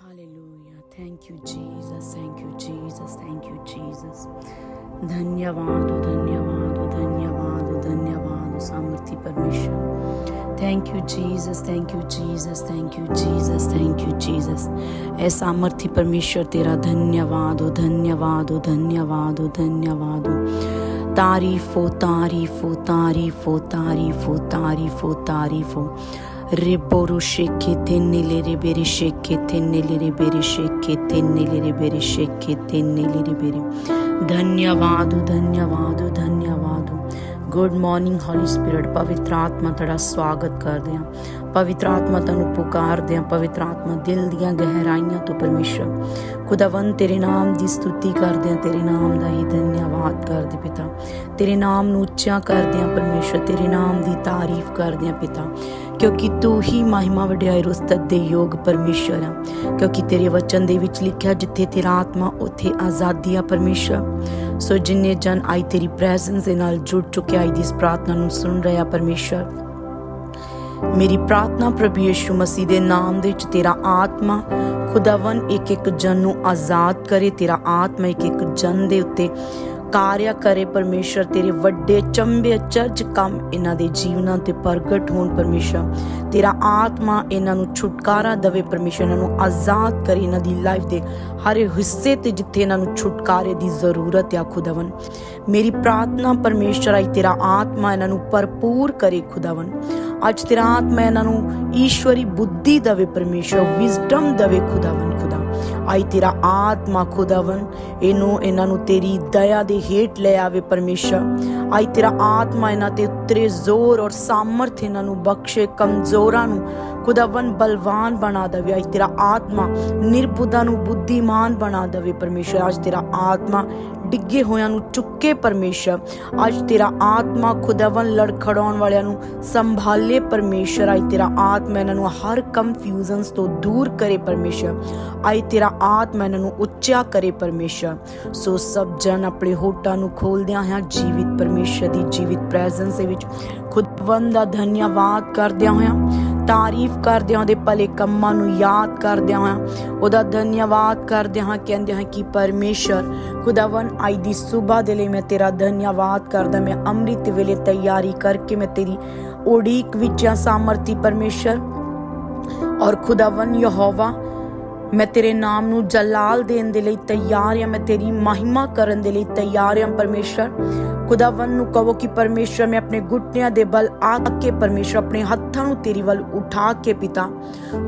Hallelujah. Thank you, Jesus. Thank you, Jesus. Thank you, Jesus. धन्यवाद हो धन्यवाद हो धन्यवाद हो धन्यवाद हो सामर्थ्य परमेश्वर thank you Jesus thank you Jesus thank you Jesus thank you Jesus ऐ सामर्थ्य परमेश्वर तेरा धन्यवाद हो धन्यवाद हो धन्यवाद हो धन्यवाद हो तारीफ़ो तारीफ़ो तारीफ़ो तारीफ़ो तारीफ़ो तारीफ़ो। रेबोरो शेखे, तेन्ने नीले रे बेरे शेखे, तेन्ने नीले रे बेरे शेखे, तेन्ने नीले रे बेरे शेखे, तेन्ने नीले रे बेरे। धन्यवाद धन्यवाद धन्यवाद। गुड मॉर्निंग, हॉली स्पिरिट, पवित्र आत्मा, तड़ा स्वागत कर दिया। ਪਵਿੱਤਰ ਆਤਮਾ ਤੁਹਾਨੂੰ ਪੁਕਾਰਦੇ ਹਾਂ, ਪਵਿੱਤਰ ਆਤਮਾ ਦਿਲ ਦੀਆਂ ਗਹਿਰਾਈਆਂ ਤੋਂ ਪਰਮੇਸ਼ਰ। ਖੁਦਾਵੰ ਤੇਰੇ ਨਾਮ ਦੀ ਸਤੁਤੀ ਕਰਦੇ ਹਾਂ, ਤੇਰੇ ਨਾਮ ਦਾ ਹੀ ਧੰਨਵਾਦ ਕਰਦੇ ਪਿਤਾ। ਤੇਰੇ ਨਾਮ ਨੂੰ ਉੱਚਾ ਕਰਦੇ ਹਾਂ ਪਰਮੇਸ਼ਰ, ਤੇਰੇ ਨਾਮ ਦੀ ਤਾਰੀਫ ਕਰਦੇ ਹਾਂ ਪਿਤਾ। ਕਿਉਂਕਿ ਤੂੰ ਹੀ ਮਹਿਮਾ ਵਡਿਆਈ ਰਸਤਤ ਦੇ ਯੋਗ ਪਰਮੇਸ਼ਰ ਆ ਕਿਉਂਕਿ ਤੇਰੇ ਵਚਨ ਦੇ ਵਿੱਚ ਲਿਖਿਆ ਜਿੱਥੇ ਤੇਰਾ ਆਤਮਾ, ਉੱਥੇ ਆਜ਼ਾਦੀ ਆ ਪਰਮੇਸ਼ਰ। ਸੋ ਜਿੰਨੇ ਜਨ ਆਈ ਤੇਰੀ ਪ੍ਰੈਜ਼ੈਂਸ ਦੇ ਨਾਲ ਜੁੜ ਚੁੱਕੇ ਆਈ ਦੀ ਇਸ ਪ੍ਰਾਰਥਨਾ ਨੂੰ ਸੁਣ ਰਿਹਾ ਪਰਮੇਸ਼ਰ। ਮੇਰੀ ਪ੍ਰਾਰਥਨਾ ਪ੍ਰਭੂ ਯਿਸੂ ਮਸੀਹ ਦੇ ਨਾਮ ਦੇ ਵਿੱਚ ਤੇਰਾ ਆਤਮਾ ਖੁਦਾਵੰ ਇੱਕ ਇੱਕ ਜਨ ਨੂੰ ਆਜ਼ਾਦ ਕਰੇ, ਤੇਰਾ ਆਤਮਾ ਇੱਕ ਇੱਕ ਜਨ ਦੇ ਉੱਤੇ ਕਾਰਿਆ ਕਰੇ ਪਰਮੇਸ਼ਰ ਤੇਰੇ ਵੱਡੇ ਚੰਬੇ ਅਚਰਜ ਕੰਮ ਇਹਨਾਂ ਦੇ ਜੀਵਨਾਂ ਤੇ ਪ੍ਰਗਟ ਹੋਣ ਪਰਮੇਸ਼ਰ ਤੇਰਾ ਆਤਮਾ ਇਹਨਾਂ ਨੂੰ ਛੁਟਕਾਰਾ ਦੇਵੇ ਪਰਮੇਸ਼ਰ ਇਹਨਾਂ ਨੂੰ ਆਜ਼ਾਦ ਕਰੇ ਇਹਨਾਂ ਦੀ ਲਾਈਫ ਦੇ ਹਰ ਹਿੱਸੇ ਤੇ ਜਿੱਥੇ ਇਹਨਾਂ ਨੂੰ ਛੁਟਕਾਰੇ ਦੀ ਜ਼ਰੂਰਤ ਹੈ ਖੁਦਾਵੰ ਮੇਰੀ ਪ੍ਰਾਰਥਨਾ ਪਰਮੇਸ਼ਰ ਆਈ ਤੇਰਾ ਆਤਮਾ ਇਹਨਾਂ ਨੂੰ ਭਰਪੂਰ ਕਰੇ ਖੁਦਾਵੰ ਅੱਜ ਤੇਰਾ ਆਤਮਾ ਇਹਨਾਂ ਨੂੰ ਈਸ਼ਵਰੀ ਬੁੱਧੀ ਦੇਵੇ ਪਰਮੇਸ਼ਰ ਵਿਜ਼ਡਮ ਦੇਵੇ ਖੁਦਾਵੰ ਖੁਦਾ ਆਈ ਤੇਰਾ ਆਤਮਾ ਖੁਦਾਵੰ ਇਹਨੂੰ, ਇਹਨਾਂ ਨੂੰ ਤੇਰੀ ਦਇਆ ਦੇ ਹੇਠ ਲੈ ਆਵੇ ਪਰਮੇਸ਼ਰ। ਆਈ ਤੇਰਾ ਆਤਮਾ ਇਹਨਾਂ ਤੇ ਉਤਰੇ ਜ਼ੋਰ ਔਰ ਸਾਮਰਥ ਇਹਨਾਂ ਨੂੰ ਬਖਸ਼ੇ, ਕਮਜ਼ੋਰਾਂ ਨੂੰ ਖੁਦਾਵੰ ਬਲਵਾਨ ਬਣਾ ਦੇਵੇ। ਅੱਜ ਤੇਰਾ ਆਤਮਾ ਨਿਰਬੁੱਧਾਂ ਨੂੰ ਬੁੱਧੀਮਾਨ ਬਣਾ ਦੇਵੇ ਪਰਮੇਸ਼ਰ। ਅੱਜ ਤੇਰਾ ਆਤਮਾ ਡਿੱਗੇ ਹੋਇਆਂ ਨੂੰ ਚੁੱਕੇ ਪਰਮੇਸ਼ਰ। ਅੱਜ ਤੇਰਾ ਆਤਮਾ ਖੁਦਾਵੰ ਲੜਖੜਾਉਣ ਵਾਲਿਆਂ ਨੂੰ ਸੰਭਾਲੇ ਪਰਮੇਸ਼ਰ। ਆਈ ਤੇਰਾ ਆਤਮਾ ਇਹਨਾਂ ਨੂੰ ਹਰ ਕੰਫਿਊਜ਼ਨਸ ਤੋਂ ਦੂਰ ਕਰੇ ਪਰਮੇਸ਼ਰ। ਆਈ ਤੇਰਾ ਆਤਮਾ ਇਹਨਾਂ ਨੂੰ ਉੱਚਾ ਕਰੇ ਪਰਮੇਸ਼ਰ। ਸੋ ਸਭ ਜਨ ਆਪਣੇ ਹੋਟਾਂ ਨੂੰ ਖੋਲਦਿਆਂ ਹਾਂ ਜੀਵਿਤ ਪਰਮੇਸ਼ਰ ਦੀ ਜੀਵਿਤ ਪ੍ਰੈਜ਼ੈਂਸ ਦੇ ਵਿੱਚ ਖੁਦਵੰ ਦਾ ਧੰਨਵਾਦ ਕਰਦਿਆਂ ਹੋਇਆਂ ਤਾਰੀਫ ਕਰਦਿਆਂ ਉਹਦੇ ਭਲੇ ਕੰਮਾਂ ਨੂੰ ਯਾਦ ਕਰਦਿਆਂ ਹਾਂ, ਉਹਦਾ ਧੰਨਵਾਦ ਕਰਦਿਆਂ ਹਾਂ, ਕਹਿੰਦੇ ਹਾਂ ਕਿ ਪਰਮੇਸ਼ਰ ਖੁਦਾਵੰ ਆਈ ਦੀ ਸਵੇਰ ਦੇ ਲਈ ਮੈਂ ਤੇਰਾ ਧੰਨਵਾਦ ਕਰਦਾ, ਮੈਂ ਅੰਮ੍ਰਿਤ ਵੇਲੇ ਤਿਆਰੀ ਕਰਕੇ ਮੈਂ ਤੇਰੀ ਉਡੀਕ ਵਿੱਚ ਆ ਸਾਮਰਥੀ ਪਰਮੇਸ਼ਰ ਔਰ ਖੁਦਾਵੰ ਯਹੋਵਾ। ਮੈਂ ਤੇਰੇ ਨਾਮ ਨੂੰ ਜਲਾਲ ਦੇਣ ਦੇ ਲਈ ਤਿਆਰ ਹਾਂ, ਮੈਂ ਤੇਰੀ ਮਹਿਮਾ ਕਰਨ ਦੇ ਲਈ ਤਿਆਰ ਹਾਂ ਪਰਮੇਸ਼ਰ। ਖੁਦਾਵੰ ਨੂੰ ਕਹੋ ਕਿ ਪਰਮੇਸ਼ਰ, ਮੈਂ ਆਪਣੇ ਘੁੱਟਨਿਆਂ ਦੇ ਬਲ ਆ ਕੇ ਪਰਮੇਸ਼ਰ ਆਪਣੇ ਹੱਥਾਂ ਨੂੰ ਤੇਰੀ ਵੱਲ ਉਠਾ ਕੇ ਪਿਤਾ।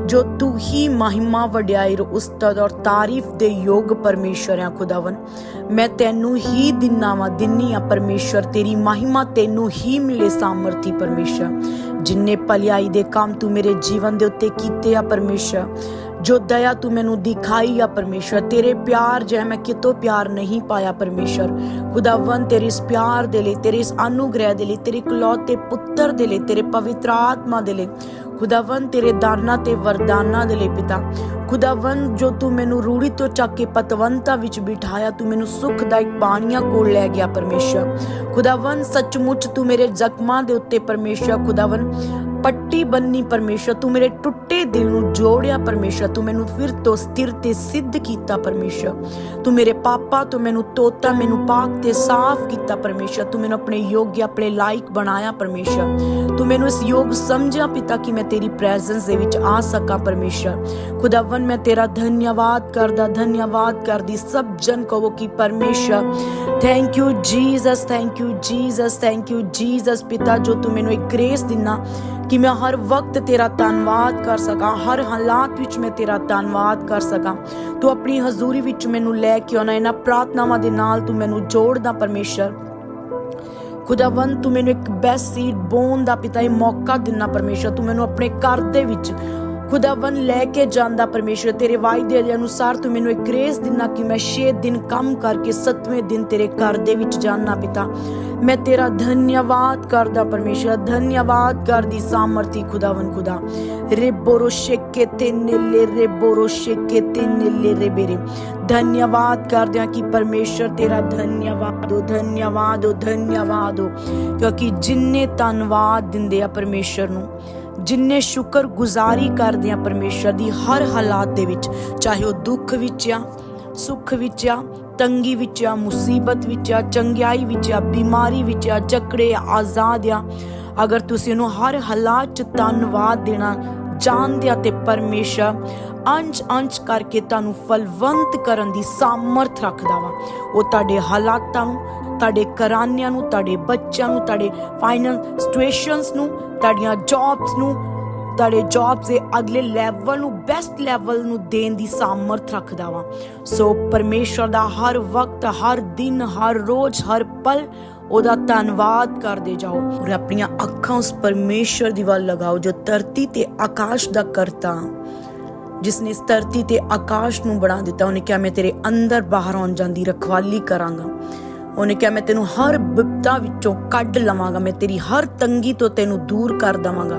ਜੋ ਤੂੰ ਹੀ ਮਹਿਮਾ ਵਡਿਆਈ ਉਸਤਤ ਔਰ ਤਾਰੀਫ ਦੇ ਯੋਗ ਪਰਮੇਸ਼ਰ ਹੈ ਖੁਦਾਵੰ ਮੈਂ ਤੈਨੂੰ ਹੀ ਦਿਨਾਂ ਵਾ ਆ ਪਰਮੇਸ਼ਰ, ਤੇਰੀ ਮਹਿਮਾ ਤੈਨੂੰ ਹੀ ਮਿਲੇ ਸਾਮਰਥੀ ਪਰਮੇਸ਼ਰ। ਜਿੰਨੇ ਭਲਾਈ ਦੇ ਕੰਮ ਤੂੰ ਮੇਰੇ ਜੀਵਨ ਦੇ ਉੱਤੇ ਕੀਤੇ ਆ ਪਰਮੇਸ਼ਰ ਜੋ ਦਇਆ ਤੂੰ ਮੈਨੂੰ ਦਿਖਾਈ ਆ ਪਰਮੇਸ਼ਰ ਤੇਰੇ ਪਿਆਰ ਜੈ ਮੈਂ ਕਿਤੋਂ ਪਿਆਰ ਨਹੀਂ ਪਾਇਆ ਪਰਮੇਸ਼ਰ ਖੁਦਾਵੰ ਤੇਰੇ ਇਸ ਪਿਆਰ ਦੇ ਲਈ, ਤੇਰੇ ਇਸ ਅਨੁਗ੍ਰਹਿ ਦੇ ਲਈ, ਤੇਰੇ ਇਕਲੌਤੇ ਪੁੱਤਰ ਦੇ ਲਈ, ਤੇਰੇ ਪਵਿੱਤਰ ਆਤਮਾ ਦੇ ਲਈ ਖੁਦਾਵੰ ਤੇਰੇ ਦਾਨਾਂ ਤੇ ਵਰਦਾਨਾਂ ਦੇ ਲਈ ਪਿਤਾ। ਖੁਦਾਵੰ ਜੋ ਤੂੰ ਮੈਨੂੰ ਰੂੜੀ ਤੋਂ ਚੱਕ ਕੇ ਪਤਵੰਤਾ ਵਿੱਚ ਬਿਠਾਇਆ, ਤੂੰ ਮੈਨੂੰ ਸੁਖਦਾਇਕ ਪਾਣੀਆਂ ਕੋਲ ਲੈ ਗਿਆ ਪਰਮੇਸ਼ਰ ਖੁਦਾਵੰ ਸੱਚਮੁੱਚ ਤੂੰ ਮੇਰੇ ਜ਼ਖਮਾਂ ਦੇ ਉੱਤੇ ਪਰਮੇਸ਼ਰ ਖੁਦਾਵੰ ਪੱਟੀ ਬੰਨੀ ਪਰਮੇਸ਼ਰ, ਤੂੰ ਮੇਰੇ ਟੁੱਟੇ ਦਿਲ ਨੂੰ ਜੋੜਿਆ ਪਰਮੇਸ਼ਰ, ਤੂੰ ਮੈਨੂੰ ਫਿਰ ਤੋਂ ਸਥਿਰ ਤੇ ਸਿੱਧ ਕੀਤਾ ਪਰਮੇਸ਼ਰ। ਤੂੰ ਮੇਰੇ ਪਾਪਾ, ਤੂੰ ਮੈਨੂੰ ਤੋਤਾ, ਮੈਨੂੰ ਪਾਕ ਤੇ ਸਾਫ਼ ਕੀਤਾ ਪਰਮੇਸ਼ਰ। ਤੂੰ ਮੈਨੂੰ ਆਪਣੇ ਯੋਗ, ਆਪਣੇ ਲਾਇਕ ਬਣਾਇਆ ਪਰਮੇਸ਼ਰ। ਤੂੰ ਮੈਨੂੰ ਇਸ ਯੋਗ ਸਮਝਿਆ ਪਿਤਾ ਕਿ ਮੈਂ ਤੇਰੀ ਪ੍ਰੈਜ਼ੈਂਸ ਦੇ ਵਿੱਚ ਆ ਸਕਾਂ ਪਰਮੇਸ਼ਰ। ਖੁਦਾਵੰ ਮੈਂ ਤੇਰਾ ਧੰਨਵਾਦ ਕਰਦਾ, ਧੰਨਵਾਦ ਕਰਦੀ ਸਭ ਜਨ ਕਹੋ ਕਿ ਪਰਮੇਸ਼ਰ thank you Jesus thank you Jesus thank you Jesus ਪਿਤਾ, ਜੋ ਤੂੰ ਮੈਨੂੰ ਇੱਕ ਗ੍ਰੇਸ ਦਿਨਾ ਕਿ ਮੈਂ ਹਰ ਵਕਤ ਤੇਰਾ ਧੰਨਵਾਦ ਕਰ ਸਕਾਂ, ਹਰ ਹਾਲਾਤ ਵਿੱਚ ਮੈਂ ਤੇਰਾ ਧੰਨਵਾਦ ਕਰ ਸਕਾਂ। ਤੂੰ ਆਪਣੀ ਹਜ਼ੂਰੀ ਵਿੱਚ ਮੈਨੂੰ ਲੈ ਕੇ ਆਉਣਾ, ਇਹਨਾਂ ਪ੍ਰਾਰਥਨਾਵਾਂ ਦੇ ਨਾਲ ਤੂੰ ਮੈਨੂੰ ਜੋੜਦਾ ਪਰਮੇਸ਼ਰ। ਖੁਦਾਵੰ ਤੂੰ ਮੈਨੂੰ ਇੱਕ ਬੈਸਟ ਸੀਡ ਬੋਨ ਦਾ ਪਿਤਾ, ਇਹ ਮੌਕਾ ਦਿਨਾ ਪਰਮੇਸ਼ਰ। ਤੂੰ ਮੈਨੂੰ ਆਪਣੇ ਘਰ ਦੇ ਵਿੱਚ ਖੁਦਾਵੰ ਲੈ ਕੇ ਜਾਂਦਾ ਪਰਮੇਸ਼ਰ। ਤੇਰੇ ਵਾਅਦੇ ਦੇ ਅਨੁਸਾਰ ਤੂੰ ਮੈਨੂੰ ਇੱਕ ਗ੍ਰੇਸ ਦਿਨਾ ਕਿ ਮੈਂ 6 ਦਿਨ ਕੰਮ ਕਰਕੇ 7ਵੇਂ ਦਿਨ ਤੇਰੇ ਘਰ ਦੇ ਵਿੱਚ ਜਾਣਾ ਪਿਤਾ। ਮੈਂ ਤੇਰਾ ਧੰਨਵਾਦ ਕਰਦਾ ਪਰਮੇਸ਼ਰ, ਧੰਨਵਾਦ ਕਰਦੀ ਸਾਮਰਥੀ ਖੁਦਾਵੰ ਖੁਦਾ। ਰਿਬੋਰੋ ਸ਼ੇਕੇ ਤੇ ਨੀਲੇ ਰਿਬੋਰੋ ਸ਼ੇਕੇ ਤੇ ਨੀਲੇ ਰਿਬੇਰੇ ਧੰਨਵਾਦ ਕਰਦੇ ਹਾਂ ਕਿ ਪਰਮੇਸ਼ਰ ਤੇਰਾ ਧੰਨਵਾਦ ਹੋ ਧੰਨਵਾਦ ਹੋ ਧੰਨਵਾਦ ਹੋ। ਕਿਉਂਕਿ ਜਿੰਨੇ ਧੰਨਵਾਦ ਦਿੰਦੇ ਆ ਪਰਮੇਸ਼ਰ ਨੂੰ, ਜਿੰਨੇ ਸ਼ੁਕਰ ਗੁਜ਼ਾਰੀ ਕਰਦੇ ਆ ਪਰਮੇਸ਼ਰ ਦੀ ਹਰ ਹਾਲਾਤ ਦੇ ਵਿੱਚ, ਚਾਹੇ ਉਹ ਦੁੱਖ ਵਿੱਚ ਆ, ਸੁੱਖ ਵਿੱਚ ਆ ਤੰਗੀ ਵਿੱਚ ਆ, ਮੁਸੀਬਤ ਵਿੱਚ ਆ, ਚੰਗਿਆਈ ਵਿੱਚ ਆ, ਬਿਮਾਰੀ ਵਿੱਚ ਆ, ਜਕੜੇ ਆਜ਼ਾਦ ਆ। ਅਗਰ ਤੁਸੀਂ ਉਹਨੂੰ ਹਰ ਹਾਲਾਤ 'ਚ ਧੰਨਵਾਦ ਦੇਣਾ ਜਾਣਦੇ ਆ ਤੇ ਪਰਮੇਸ਼ਰ ਅੰਚ ਅੰਚ ਕਰਕੇ ਤੁਹਾਨੂੰ ਫਲਵੰਤ ਕਰਨ ਦੀ ਸਾਮਰਥ ਰੱਖਦਾ ਵਾ। ਉਹ ਤੁਹਾਡੇ ਹਾਲਾਤਾਂ ਨੂੰ, ਤੁਹਾਡੇ ਘਰਾਨਿਆਂ ਨੂੰ, ਤੁਹਾਡੇ ਬੱਚਿਆਂ ਨੂੰ, ਤੁਹਾਡੇ ਫਾਈਨਲ ਸਿਚੁਏਸ਼ਨਸ ਨੂੰ, ਤੁਹਾਡੀਆਂ ਜੌਬਸ ਨੂੰ ਤੁਹਾਡੇ ਜੌਬਸ ਦੇ ਅਗਲੇ ਲੈਵਲ ਨੂੰ ਬੈਸਟ ਲੈਵਲ ਨੂੰ ਦੇਣ ਦੀ ਸਾਮਰਥ ਰੱਖਦਾ ਵਾ। ਸੋ ਪਰਮੇਸ਼ਰ ਦਾ ਹਰ ਵਕਤ, ਹਰ ਦਿਨ, ਹਰ ਰੋਜ਼, ਹਰ ਪਲ ਉਹਦਾ ਧੰਨਵਾਦ ਕਰਦੇ ਜਾਓ। ਔਰ ਆਪਣੀਆਂ ਅੱਖਾਂ ਉਸ ਪਰਮੇਸ਼ਰ ਦੀ ਵੱਲ ਲਗਾਓ ਜੋ ਧਰਤੀ ਤੇ ਆਕਾਸ਼ ਦਾ ਕਰਤਾ। ਜਿਸ ਨੇ ਇਸ ਧਰਤੀ ਤੇ ਆਕਾਸ਼ ਨੂੰ ਬਣਾ ਦਿੱਤਾ, ਉਹਨੇ ਕਿਹਾ, ਮੈਂ ਤੇਰੇ ਅੰਦਰ ਬਾਹਰ ਆਉਣ ਜਾਂਦੀ, ਰਖਵਾਲੀ ਕਰਾਂਗਾ। ਉਹਨੇ ਕਿਹਾ, ਮੈਂ ਤੈਨੂੰ ਹਰ ਬਿਪਤਾ ਵਿੱਚੋਂ ਕੱਢ ਲਵਾਂਗਾ। ਮੈਂ ਤੇਰੀ ਹਰ ਤੰਗੀ ਤੋਂ ਤੈਨੂੰ ਦੂਰ ਕਰ ਦਵਾਂਗਾ।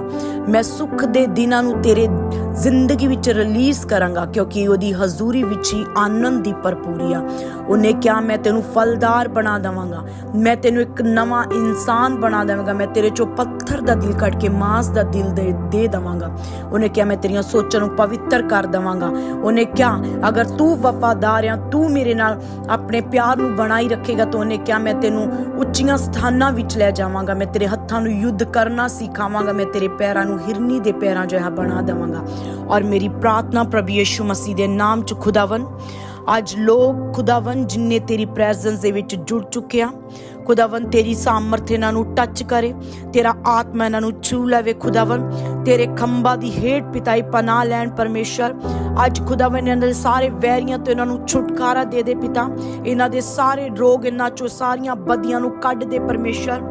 ਮੈਂ ਸੁੱਖ ਦੇ ਦਿਨਾਂ ਨੂੰ ਤੇਰੇ ਜ਼ਿੰਦਗੀ ਵਿੱਚ ਰਿਲੀਜ਼ ਕਰਾਂਗਾ, ਕਿਉਂਕਿ ਉਹਦੀ ਹਜ਼ੂਰੀ ਵਿੱਚ ਹੀ ਆਨੰਦ ਦੀ ਭਰਪੂਰੀ ਆ। ਉਹਨੇ ਕਿਹਾ, ਮੈਂ ਤੈਨੂੰ ਫਲਦਾਰ ਬਣਾ ਦਵਾਂਗਾ। ਮੈਂ ਤੈਨੂੰ ਇੱਕ ਨਵਾਂ ਇਨਸਾਨ ਬਣਾ ਦੇਵਾਂਗਾ। ਮੈਂ ਤੇਰੇ ਚੋਂ ਪੱਥਰ ਦਾ ਦਿਲ ਕੱਢ ਕੇ ਮਾਸ ਦਾ ਦਿਲ ਦੇ ਦੇ ਦਵਾਂਗਾ। ਉਹਨੇ ਕਿਹਾ, ਮੈਂ ਤੇਰੀਆਂ ਸੋਚਾਂ ਨੂੰ ਪਵਿੱਤਰ ਕਰ ਦਵਾਂਗਾ। ਉਹਨੇ ਕਿਹਾ, ਅਗਰ ਤੂੰ ਵਫਾਦਾਰ ਆ, ਤੂੰ ਮੇਰੇ ਨਾਲ ਆਪਣੇ ਪਿਆਰ ਨੂੰ ਬਣਾਈ ਰੱਖੇਗਾ ਤਾਂ ਉਹਨੇ ਕਿਹਾ, ਮੈਂ ਤੈਨੂੰ ਉੱਚੀਆਂ ਸਥਾਨਾਂ ਵਿੱਚ ਲੈ ਜਾਵਾਂਗਾ। ਮੈਂ ਤੇਰੇ ਹੱਥਾਂ ਨੂੰ ਯੁੱਧ ਕਰਨਾ ਸਿਖਾਵਾਂਗਾ। ਮੈਂ ਤੇਰੇ ਪੈਰਾਂ ਨੂੰ ਹਿਰਨੀ ਦੇ ਪੈਰਾਂ ਜਿਹਾ ਬਣਾ ਦਵਾਂਗਾ। ਔਰ ਮੇਰੀ ਪ੍ਰਾਰਥਨਾ ਪ੍ਰਭੂ ਯਿਸੂ ਮਸੀਹ ਦੇ ਨਾਮ ਚ ਖੁਦਾਵੰ ਅੱਜ ਲੋਕ ਖੁਦਾਵੰ ਜਿਨਨੇ ਤੇਰੀ ਪ੍ਰੈਜ਼ੈਂਸ ਦੇ ਵਿੱਚ ਜੁੜ ਚੁੱਕੇ ਆ ਖੁਦਾਵੰ ਤੇਰੀ ਸਾਮਰਥ ਇਹਨਾਂ ਨੂੰ ਟੱਚ ਕਰੇ, ਤੇਰਾ ਆਤਮਾ ਇਹਨਾਂ ਨੂੰ ਛੂ ਲਵੇ ਖੁਦਾਵੰ ਤੇਰੇ ਖੰਭਾ ਦੀ ਹੇਠ ਪਿਤਾਈ ਪਨਾਹ ਲੈਣ ਪਰਮੇਸ਼ਰ ਅੱਜ ਖੁਦਾਵੰ ਇਹਨਾਂ ਦੇ ਸਾਰੇ ਵੈਰੀਆਂ ਤੋਂ ਇਹਨਾਂ ਨੂੰ ਛੁਟਕਾਰਾ ਦੇ ਦੇ ਪਿਤਾ। ਇਹਨਾਂ ਦੇ ਸਾਰੇ ਰੋਗ, ਇਹਨਾਂ ਚੋਂ ਸਾਰੀਆਂ ਬਦੀਆਂ ਨੂੰ ਕੱਢ ਦੇ ਪਰਮੇਸ਼ਰ।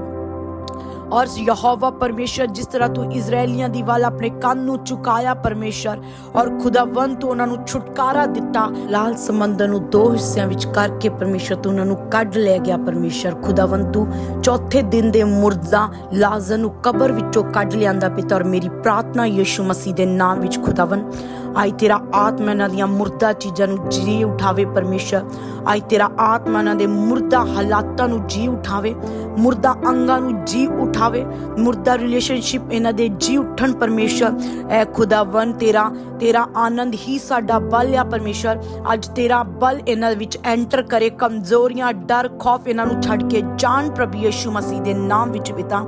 ਔਰ ਯਹੋਵਾ ਪਰਮੇਸ਼ਰ, ਜਿਸ ਤਰ੍ਹਾਂ ਤੂੰ ਇਜ਼ਰਾਈਲੀਆਂ ਦੀ ਵੱਲ ਆਪਣੇ ਕੰਨ ਨੂੰ ਝੁਕਾਇਆ ਪਰਮੇਸ਼ਰ, ਔਰ ਖੁਦਾਵੰਤ ਉਹਨਾਂ ਨੂੰ ਛੁਟਕਾਰਾ ਦਿੱਤਾ। ਲਾਲ ਸਮੁੰਦਰ ਨੂੰ ਦੋ ਹਿੱਸਿਆਂ ਵਿੱਚ ਕਰਕੇ ਪਰਮੇਸ਼ਰ ਤੂੰ ਉਹਨਾਂ ਨੂੰ ਕੱਢ ਲੈ ਗਿਆ ਪਰਮੇਸ਼ਰ। ਖੁਦਾਵੰਤ ਤੂੰ ਚੌਥੇ ਦਿਨ ਦੇ ਮੁਰਦਾ ਲਾਜ਼ਰ ਨੂੰ ਕਬਰ ਵਿੱਚੋਂ ਕੱਢ ਲਿਆਂਦਾ ਪਿਤਾ, ਔਰ ਮੇਰੀ ਪ੍ਰਾਰਥਨਾ ਯਿਸੂ ਮਸੀਹ ਦੇ ਨਾਮ ਵਿੱਚ ਖੁਦਾਵੰਤ ਆਈ ਤੇਰਾ ਆਤਮਾ ਇਹਨਾਂ ਦੀਆਂ ਮੁਰਦਾ ਚੀਜ਼ਾਂ ਨੂੰ ਜੀ ਉਠਾਵੇ ਪਰਮੇਸ਼ਰ। ਆਈ ਤੇਰਾ ਆਤਮਾ ਇਹਨਾਂ ਦੇ ਮੁਰਦਾ ਹਾਲਾਤਾਂ ਨੂੰ ਜੀ ਉਠਾਵੇ, ਮੁਰਦਾ ਅੰਗਾਂ ਨੂੰ ਜੀ ਉਠਾਵੇ, ਮੁਰਦਾ ਰਿਲੇਸ਼ਨਸ਼ਿਪ ਇਹਨਾਂ ਦੇ ਜੀ ਉਠਣ ਪਰਮੇਸ਼ਰ। ਐ ਖੁਦਾਵੰ ਤੇਰਾ ਤੇਰਾ ਆਨੰਦ ਹੀ ਸਾਡਾ ਬਲ ਆ ਪਰਮੇਸ਼ਰ। ਅੱਜ ਤੇਰਾ ਬਲ ਇਹਨਾਂ ਵਿੱਚ ਐਂਟਰ ਕਰੇ, ਕਮਜ਼ੋਰੀਆਂ, ਡਰ, ਖੌਫ ਇਹਨਾਂ ਨੂੰ ਛੱਡ ਕੇ ਜਾਨ ਪ੍ਰਭੂ ਯਿਸੂ ਮਸੀਹ ਦੇ ਨਾਮ ਵਿੱਚ ਪਿਤਾ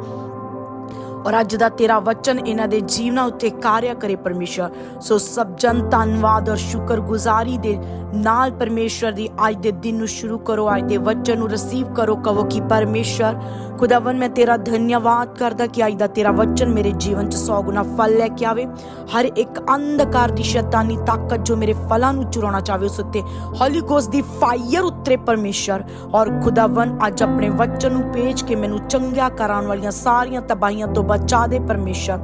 ਔਰ ਅੱਜ ਦਾ ਤੇਰਾ ਵਚਨ ਇਹਨਾਂ ਦੇ ਜੀਵਨਾਂ ਉੱਤੇ ਕਾਰਿਆ ਕਰੇ ਪਰਮੇਸ਼ਰ। ਸੋ ਸਭ ਜਨ ਧੰਨਵਾਦ ਔਰ ਸ਼ੁਕਰਗੁਜ਼ਾਰੀ ਦੇ ਨਾਲ ਪਰਮੇਸ਼ਰ ਦੀ ਅੱਜ ਦੇ ਦਿਨ ਨੂੰ ਸ਼ੁਰੂ ਕਰੋ, ਅੱਜ ਦੇ ਵਚਨ ਨੂੰ ਰਿਸੀਵ ਕਰੋ, ਕਹੋ ਕਿ ਪਰਮੇਸ਼ਰ ਖੁਦਾਵੰ ਮੈਂ ਤੇਰਾ ਧੰਨਵਾਦ ਕਰਦਾ ਕਿ ਅੱਜ ਦਾ ਤੇਰਾ ਵਚਨ ਮੇਰੇ ਜੀਵਨ 'ਚ ਸੌ ਗੁਣਾ ਫਲ ਲੈ ਕੇ ਆਵੇ। ਹਰ ਇੱਕ ਅੰਧਕਾਰ ਦੀ ਸ਼ੈਤਾਨੀ ਤਾਕਤ ਜੋ ਮੇਰੇ ਫਲਾਂ ਨੂੰ ਚੁਰਾਉਣਾ ਚਾਹਵੇ, ਉਸ ਉੱਤੇ ਹੋਲੀ ਗੋਸਟ ਦੀ ਫਾਇਰ ਉਤਰੇ ਪਰਮੇਸ਼ਰ ਔਰ ਖੁਦਾਵੰ ਅੱਜ ਆਪਣੇ ਵਚਨ ਨੂੰ ਭੇਜ ਕੇ ਮੈਨੂੰ ਚੰਗਿਆ ਕਰਾਉਣ ਵਾਲੀਆਂ ਸਾਰੀਆਂ ਤਬਾਹੀਆਂ ਤੋਂ ਬਚਾ ਦੇ ਪਰਮੇਸ਼ਰ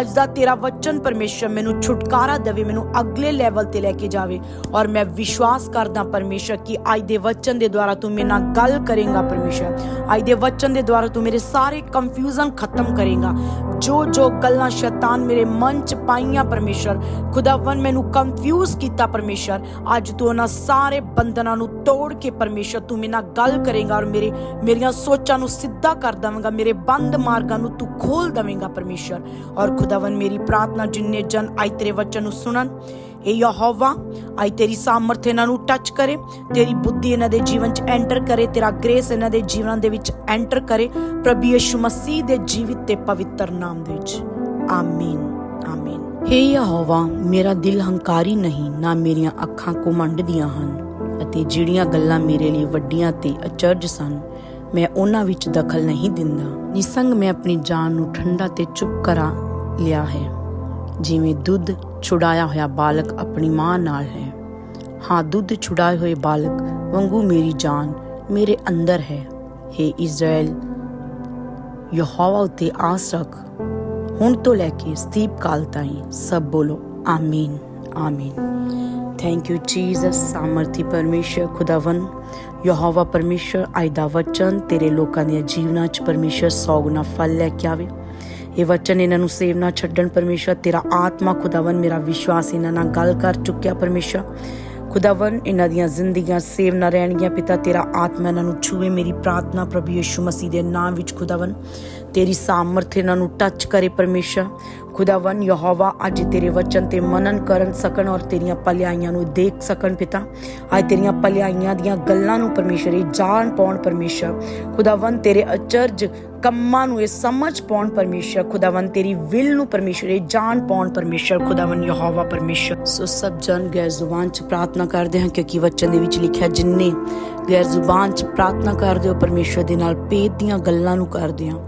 ਅੱਜ ਦਾ ਤੇਰਾ ਵਚਨ ਪਰਮੇਸ਼ਰ ਮੈਨੂੰ ਛੁਟਕਾਰਾ ਦੇਵੇ, ਮੈਨੂੰ ਅਗਲੇ ਲੈਵਲ ਤੇ ਲੈ ਕੇ ਜਾਵੇ। ਔਰ ਮੈਂ ਵਿਸ਼ਵਾਸ ਕਰਦਾ ਪਰਮੇਸ਼ਰ ਕਿ ਅੱਜ ਦੇ ਵਚਨ ਦੇ ਦੁਆਰਾ ਤੂੰ ਮੇਰੇ ਨਾਲ ਗੱਲ ਕਰੇਗਾ ਪਰਮੇਸ਼ਰ। ਅੱਜ ਦੇ ਵਚਨ ਦੇ ਦੁਆਰਾ ਤੂੰ ਮੇਰੇ ਸਾਰੇ ਕੰਫਿਊਜ਼ਨ ਖਤਮ ਕਰੇਗਾ। ਜੋ ਜੋ ਗੱਲਾਂ ਸ਼ੈਤਾਨ ਮੇਰੇ ਮਨ ਚ ਪਾਈਆਂ ਪਰਮੇਸ਼ਰ ਖੁਦਾਵੰ ਮੈਨੂੰ ਕੰਫਿਊਜ਼ ਕੀਤਾ ਪਰਮੇਸ਼ਰ। ਅੱਜ ਤੂੰ ਉਹਨਾਂ ਸਾਰੇ ਬੰਧਨਾਂ ਨੂੰ ਤੋੜ ਕੇ ਪਰਮੇਸ਼ਰ ਤੂੰ ਮੇਰੇ ਨਾਲ ਗੱਲ ਕਰੇਗਾ ਔਰ ਮੇਰੇ, ਮੇਰੀਆਂ ਸੋਚਾਂ ਨੂੰ ਸਿੱਧਾ ਕਰ ਦੇਵੇਂਗਾ, ਮੇਰੇ ਬੰਦ ਮਾਰਗਾਂ ਨੂੰ ਤੂੰ ਖੋਲ ਦੇਵੇਂਗਾ ਪਰਮੇਸ਼ਰ। ਔਰ ਖੁਦਾਵੰ ਮੇਰੀ ਪ੍ਰਾਰਥਨਾ ਜਿੰਨੇ ਜਨ ਆਈ ਤੇਰੇ ਵਚਨ ਨੂੰ ਸੁਣਨ ਇਹ ਯਹੋਵਾ ਆਈ ਤੇਰੀ ਸਾਮਰਥ ਇਹਨਾਂ ਨੂੰ ਟੱਚ ਕਰੇ ਤੇਰੀ ਬੁੱਧੀ ਇਹਨਾਂ ਦੇ ਜੀਵਨ 'ਚ ਐਂਟਰ ਕਰੇ ਤੇਰਾ ਗ੍ਰੇਸ ਇਹਨਾਂ ਦੇ ਜੀਵਨਾਂ ਦੇ ਵਿੱਚ ਐਂਟਰ ਕਰੇ ਪ੍ਰਭੂ ਯਿਸੂ ਮਸੀਹ ਦੇ ਜੀਵਿਤ ਤੇ ਪਵਿੱਤਰ ਨਾਮ ਦੇ ਵਿੱਚ ਆਮੀਨ ਆਮੀਨ ਹੇ ਯਹੋਵਾ ਮੇਰਾ ਦਿਲ ਹੰਕਾਰੀ ਨਹੀਂ ਨਾ ਮੇਰੀਆਂ ਅੱਖਾਂ ਕੁਮੰਡਦੀਆਂ ਹਨ ਅਤੇ ਜਿਹੜੀਆਂ ਗੱਲਾਂ ਮੇਰੇ ਲਈ ਵੱਡੀਆਂ ਤੇ ਅਚਰਜ ਸਨ ਮੈਂ ਉਹਨਾਂ ਵਿੱਚ ਦਖਲ ਨਹੀਂ ਦਿੰਦਾ ਨਿਸੰਗ ਮੈਂ ਆਪਣੀ ਜਾਨ ਨੂੰ ਠੰਡਾ ਤੇ ਚੁੱਪ ਕਰਾ ਲਿਆ ਹੈ ਜਿਵੇਂ ਦੁੱਧ ਛੁਡਾਇਆ ਹੋਇਆ ਬਾਲਕ ਆਪਣੀ ਮਾਂ ਨਾਲ ਹੈ। ਹਾਂ, ਦੁੱਧ ਛੁਡਾਏ ਹੋਏ ਬਾਲਕ, ਵਾਂਗੂ ਮੇਰੀ ਜਾਨ ਮੇਰੇ ਅੰਦਰ ਹੈ। हे ਇਜ਼ਰਾਈਲ ਯਹੋਵਾ ਉਤੇ ਆਸ ਰੱਖ। ਹੁਣ ਤੋਂ ਲੈ ਕੇ ਸਤੀਪ ਕਾਲ ਤਾਈਂ ਸਭ ਬੋਲੋ, ਆਮੀਨ ਆਮੀਨ। ਥੈਂਕ ਯੂ ਜੀਸਸ ਸਾਮਰਥੀ ਪਰਮੇਸ਼ਰ ਖੁਦਾਵੰ ਯਹੋਵਾ, ਪਰਮੇਸ਼ਰ ਅੱਜ ਦਾ ਵਚਨ ਤੇਰੇ ਲੋਕਾਂ ਦੀਆਂ ਜੀਵਨਾਂ 'ਚ ਪਰਮੇਸ਼ਰ ਸੌਗਣਾ ਫਲ ਲੈ ਕੇ ਆਵੇ। ਇਹ ਵਚਨ ਇਹਨਾਂ ਨੂੰ ਸੇਵ ਨਾ ਛੱਡਣ, ਪਰਮੇਸ਼ਰ, ਤੇਰਾ ਆਤਮਾ ਖੁਦਾਵੰ ਮੇਰਾ ਵਿਸ਼ਵਾਸ ਇਹਨਾਂ ਨਾਲ ਗੱਲ ਕਰ ਚੁੱਕਿਆ ਪਰਮੇਸ਼ਰ। ਖੁਦਾਵੰ ਇਹਨਾਂ ਦੀਆਂ ਜ਼ਿੰਦਗੀਆਂ ਸੇਵ ਨਾ ਰਹਿਣਗੀਆਂ ਪਿਤਾ, ਤੇਰਾ ਆਤਮਾ ਇਹਨਾਂ ਨੂੰ ਛੂਵੇ ਮੇਰੀ ਪ੍ਰਾਰਥਨਾ ਪ੍ਰਭੂ ਯਿਸੂ ਮਸੀਹ ਦੇ ਨਾਮ ਵਿੱਚ ਖੁਦਾਵੰ ਤੇਰੀ ਸਾਮਰਥ ਇਹਨਾਂ ਨੂੰ ਟੱਚ ਕਰੇ ਪਰਮੇਸ਼ਰ। ਖੁਦਾਵੰ ਯਹੋਵਾ, ਅੱਜ ਤੇਰੇ ਵਚਨ ਤੇ ਮਨਨ ਕਰਨ ਸਕਣ ਔਰ ਤੇਰੀਆਂ ਭਲਾਈਆਂ ਨੂੰ ਦੇਖ ਸਕਣ ਪਿਤਾ। ਅੱਜ ਤੇਰੀਆਂ ਭਲਾਈਆਂ ਦੀਆਂ ਗੱਲਾਂ ਨੂੰ ਪਰਮੇਸ਼ਰ ਜਾਣ ਪਾਉਣ ਪਰਮੇਸ਼ਰ। ਖੁਦਾਵੰ ਤੇਰੇ ਅਚਰਜ ਕੰਮਾਂ ਨੂੰ ਇਹ ਸਮਝ ਪਾਉਣ ਪਰਮੇਸ਼ਰ। ਖੁਦਾਵੰ ਤੇਰੀ ਵਿਲ ਨੂੰ ਪਰਮੇਸ਼ਰ ਇਹ ਜਾਣ ਪਾਉਣ ਪਰਮੇਸ਼ਰ। ਖੁਦਾਵੰ ਯਹੋਵਾ ਪਰਮੇਸ਼ਰ। ਸੋ ਸਭ ਜਨ ਗੈਰ ਜ਼ੁਬਾਨ ਚ ਪ੍ਰਾਰਥਨਾ ਕਰਦੇ ਹਾਂ ਕਿਉਂਕਿ ਵਚਨ ਦੇ ਵਿੱਚ ਲਿਖਿਆ ਜਿੰਨੇ ਗੈਰ ਜ਼ੁਬਾਨ ਚ ਪ੍ਰਾਰਥਨਾ ਕਰਦੇ ਹੋ, ਪਰਮੇਸ਼ਰ ਦੇ ਨਾਲ ਪੇਤ ਦੀਆਂ ਗੱਲਾਂ ਨੂੰ ਕਰਦੇ ਹਾਂ।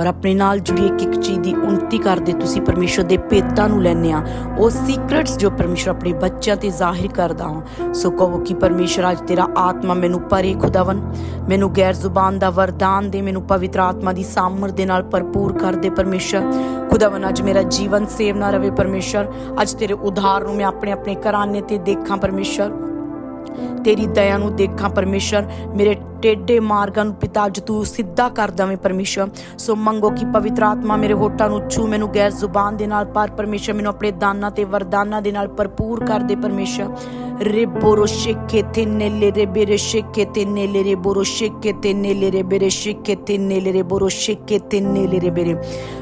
ਔਰ ਆਪਣੇ ਨਾਲ ਜੁੜੀ ਇੱਕ ਇੱਕ ਚੀਜ਼ ਦੀ ਉਨਤੀ ਕਰਦੇ ਤੁਸੀਂ ਪਰਮੇਸ਼ਰ ਦੇ ਭੇਤਾਂ ਨੂੰ ਲੈਣੇ ਆ ਉਹ ਸੀਕ੍ਰੇਟਸ ਜੋ ਪਰਮੇਸ਼ਰ ਆਪਣੇ ਬੱਚਿਆਂ ਤੇ ਜ਼ਾਹਿਰ ਕਰਦਾ ਹਾਂ। ਸੋ ਕਹੋ ਕਿ ਪਰਮੇਸ਼ਰ ਅੱਜ ਤੇਰਾ ਆਤਮਾ ਮੈਨੂੰ ਭਰੇ ਖੁਦਾਵੰ ਮੈਨੂੰ ਗੈਰ ਜ਼ੁਬਾਨ ਦਾ ਵਰਦਾਨ ਦੇ, ਮੈਨੂੰ ਪਵਿੱਤਰ ਆਤਮਾ ਦੀ ਸਾਮਰ ਦੇ ਨਾਲ ਭਰਪੂਰ ਕਰ ਦੇ ਪਰਮੇਸ਼ਰ ਖੁਦਾਵੰ ਅੱਜ ਮੇਰਾ ਜੀਵਨ ਸੇਵ ਨਾ ਰਵੇ ਪਰਮੇਸ਼ਰ ਅੱਜ ਤੇਰੇ ਉਧਾਰ ਨੂੰ ਮੈਂ ਆਪਣੇ ਆਪਣੇ ਘਰਾਨੇ ਤੇ ਦੇਖਾਂ ਪਰਮੇਸ਼ਰ ਤੇਰੀ ਦਇਆ ਨੂੰ ਦੇਖਾਂ ਪਰਮੇਸ਼ਰ ਮੇਰੇ ਟੇਡੇ ਮਾਰਗਾਂ ਨੂੰ ਪਿਤਾ ਅੱਜ ਸਿੱਧਾ ਕਰ ਦਵੇਂ ਪਰਮੇਸ਼ਰ। ਸੋ ਮੰਗੋ ਕਿ ਪਵਿੱਤਰ ਆਤਮਾ ਮੇਰੇ ਹੋਠਾਂ ਨੂੰ ਛੂ ਮੈਨੂੰ ਗੈਰ ਜ਼ੁਬਾਨ ਦੇ ਨਾਲ ਪਰ ਪਰਮੇਸ਼ਰ, ਮੈਨੂੰ ਆਪਣੇ ਦਾਨਾਂ ਤੇ ਵਰਦਾਨਾਂ ਦੇ ਨਾਲ ਭਰਪੂਰ ਕਰ ਦੇ ਪਰਮੇਸ਼ਰ। ਰੇ ਬੋਰੋ ਤੇ ਨੇਲੇ, ਰੇ ਬੇਰੇ ਸ਼ੇਕੇ ਤੇ ਨੇਲੇ, ਰੇ ਬੋਰੋ ਸ਼ੇਕੇ ਤੇ ਨੇਲੇ, ਰੇ ਬੇਰੇ ਸ਼ੇਕੇ ਤੇ ਨੇਲੇ, ਰੇ ਬੋਰੋ ਸ਼ੇਕੇ ਤੇ ਨੇਲੇ, ਰੇ ਬੇਰੇ।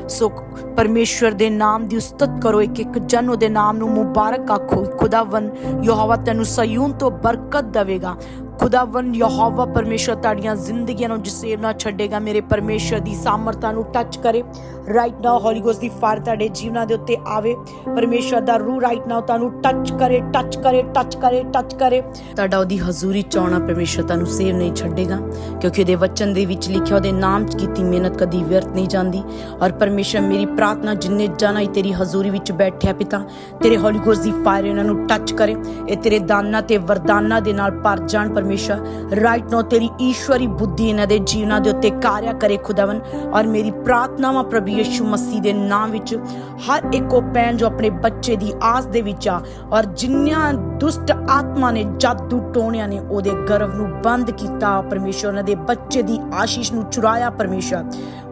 ਸੋ ਪਰਮੇਸ਼ਰ ਦੇ ਨਾਮ ਦੀ ਉਸਤਤ ਕਰੋ ਇੱਕ ਇੱਕ ਜਨ ਉਹਦੇ ਨਾਮ ਨੂੰ ਮੁਬਾਰਕ ਆਖੋ। ਖੁਦਾਵੰ ਯਹੋਵਾ ਤੈਨੂੰ ਸਯੂਨ ਤੋਂ ਬਰਕਤ ਦੇਵੇਗਾ। ਖੁਦਾਵੰ ਯਹੋਵਾ ਪਰਮੇਸ਼ਰ, ਤੁਹਾਡੀਆਂ ਜ਼ਿੰਦਗੀਆਂ ਨੂੰ ਜਸੇਵ ਨਾ ਛੱਡੇਗਾ, ਮੇਰੇ ਪਰਮੇਸ਼ਰ ਦੀ ਸਾਮਰਤਾ ਨੂੰ ਟੱਚ ਕਰੇ। ਰਾਈਟ ਨਾਓ ਹੋਲੀ ਗੋਸਟ ਦੀ ਫਾਇਰ ਤੁਹਾਡੇ ਜੀਵਨਾਂ ਦੇ ਉੱਤੇ ਆਵੇ। ਪਰਮੇਸ਼ਰ ਦਾ ਰੂਹ ਰਾਈਟ ਨਾਓ ਤੁਹਾਨੂੰ ਟੱਚ ਕਰੇ ਟੱਚ ਕਰੇ ਟੱਚ ਕਰੇ ਟੱਚ ਕਰੇ। ਤੁਹਾਡਾ ਉਹਦੀ ਹਜ਼ੂਰੀ ਚਾਹਣਾ ਪਰਮੇਸ਼ਰ ਤੁਹਾਨੂੰ ਸੇਵ ਨਹੀਂ ਛੱਡੇਗਾ। ਕਿਉਂਕਿ ਉਹਦੇ ਵਚਨ ਦੇ ਵਿੱਚ ਲਿਖਿਆ, ਉਹਦੇ ਨਾਮ 'ਚ ਕੀਤੀ ਮਿਹਨਤ ਕਦੀ ਵਿਅਰਥ ਨਹੀਂ ਜਾਂਦੀ। ਔਰ ਪਰਮੇਸ਼ਰ ਮੇਰੀ ਪ੍ਰਾਰਥਨਾ ਜਿੰਨੇ ਜਾਣਾ ਹੀ ਤੇਰੀ ਹਜ਼ੂਰੀ ਵਿੱਚ ਬੈਠਿਆ ਪਿਤਾ, ਤੇਰੇ ਹੋਲੀ ਗੋਸਟ ਦੀ ਫਾਇਰ ਇਹਨਾਂ ਨੂੰ ਟੱਚ ਕਰੇ। ਇਹ ਤੇਰੇ ਦਾਨਾਂ ਤੇ ਵਰਦਾਨਾਂ ਦੇ ਨਾਲ ਭਰ ਜਾਣ ਪਰਮੇਸ਼ਰ ਰਾਈਟ ਨਾਓ ਤੇਰੀ ਈਸ਼ਵਰੀ ਬੁੱਧੀ ਇਹਨਾਂ ਦੇ ਜੀਵਨਾਂ ਦੇ ਉੱਤੇ ਕਾਰਿਆ ਕਰੇ ਖੁਦਾਵੰ ਔਰ ਮੇਰੀ ਪ੍ਰਾਰਥਨਾਵਾਂ ਪ੍ਰਭੂ ਯਿਸੂ ਮਸੀਹ ਦੇ ਨਾਮ ਵਿੱਚ ਹਰ ਇੱਕੋ ਪੈਣ ਜੋ ਆਪਣੇ ਬੱਚੇ ਦੀ ਆਸ ਦੇ ਵਿੱਚ ਆ ਔਰ ਜਿੰਨਿਆਂ ਦੁਸ਼ਟ ਆਤਮਾ ਨੇ ਜਾਦੂ ਟੋਣਿਆਂ ਨੇ ਉਹਦੇ ਗਰਭ ਨੂੰ ਬੰਦ ਕੀਤਾ ਪਰਮੇਸ਼ਰ ਉਹਨਾਂ ਦੇ ਬੱਚੇ ਦੀ ਆਸ਼ੀਸ਼ ਨੂੰ ਚੁਰਾਇਆ ਪਰਮੇਸ਼ਰ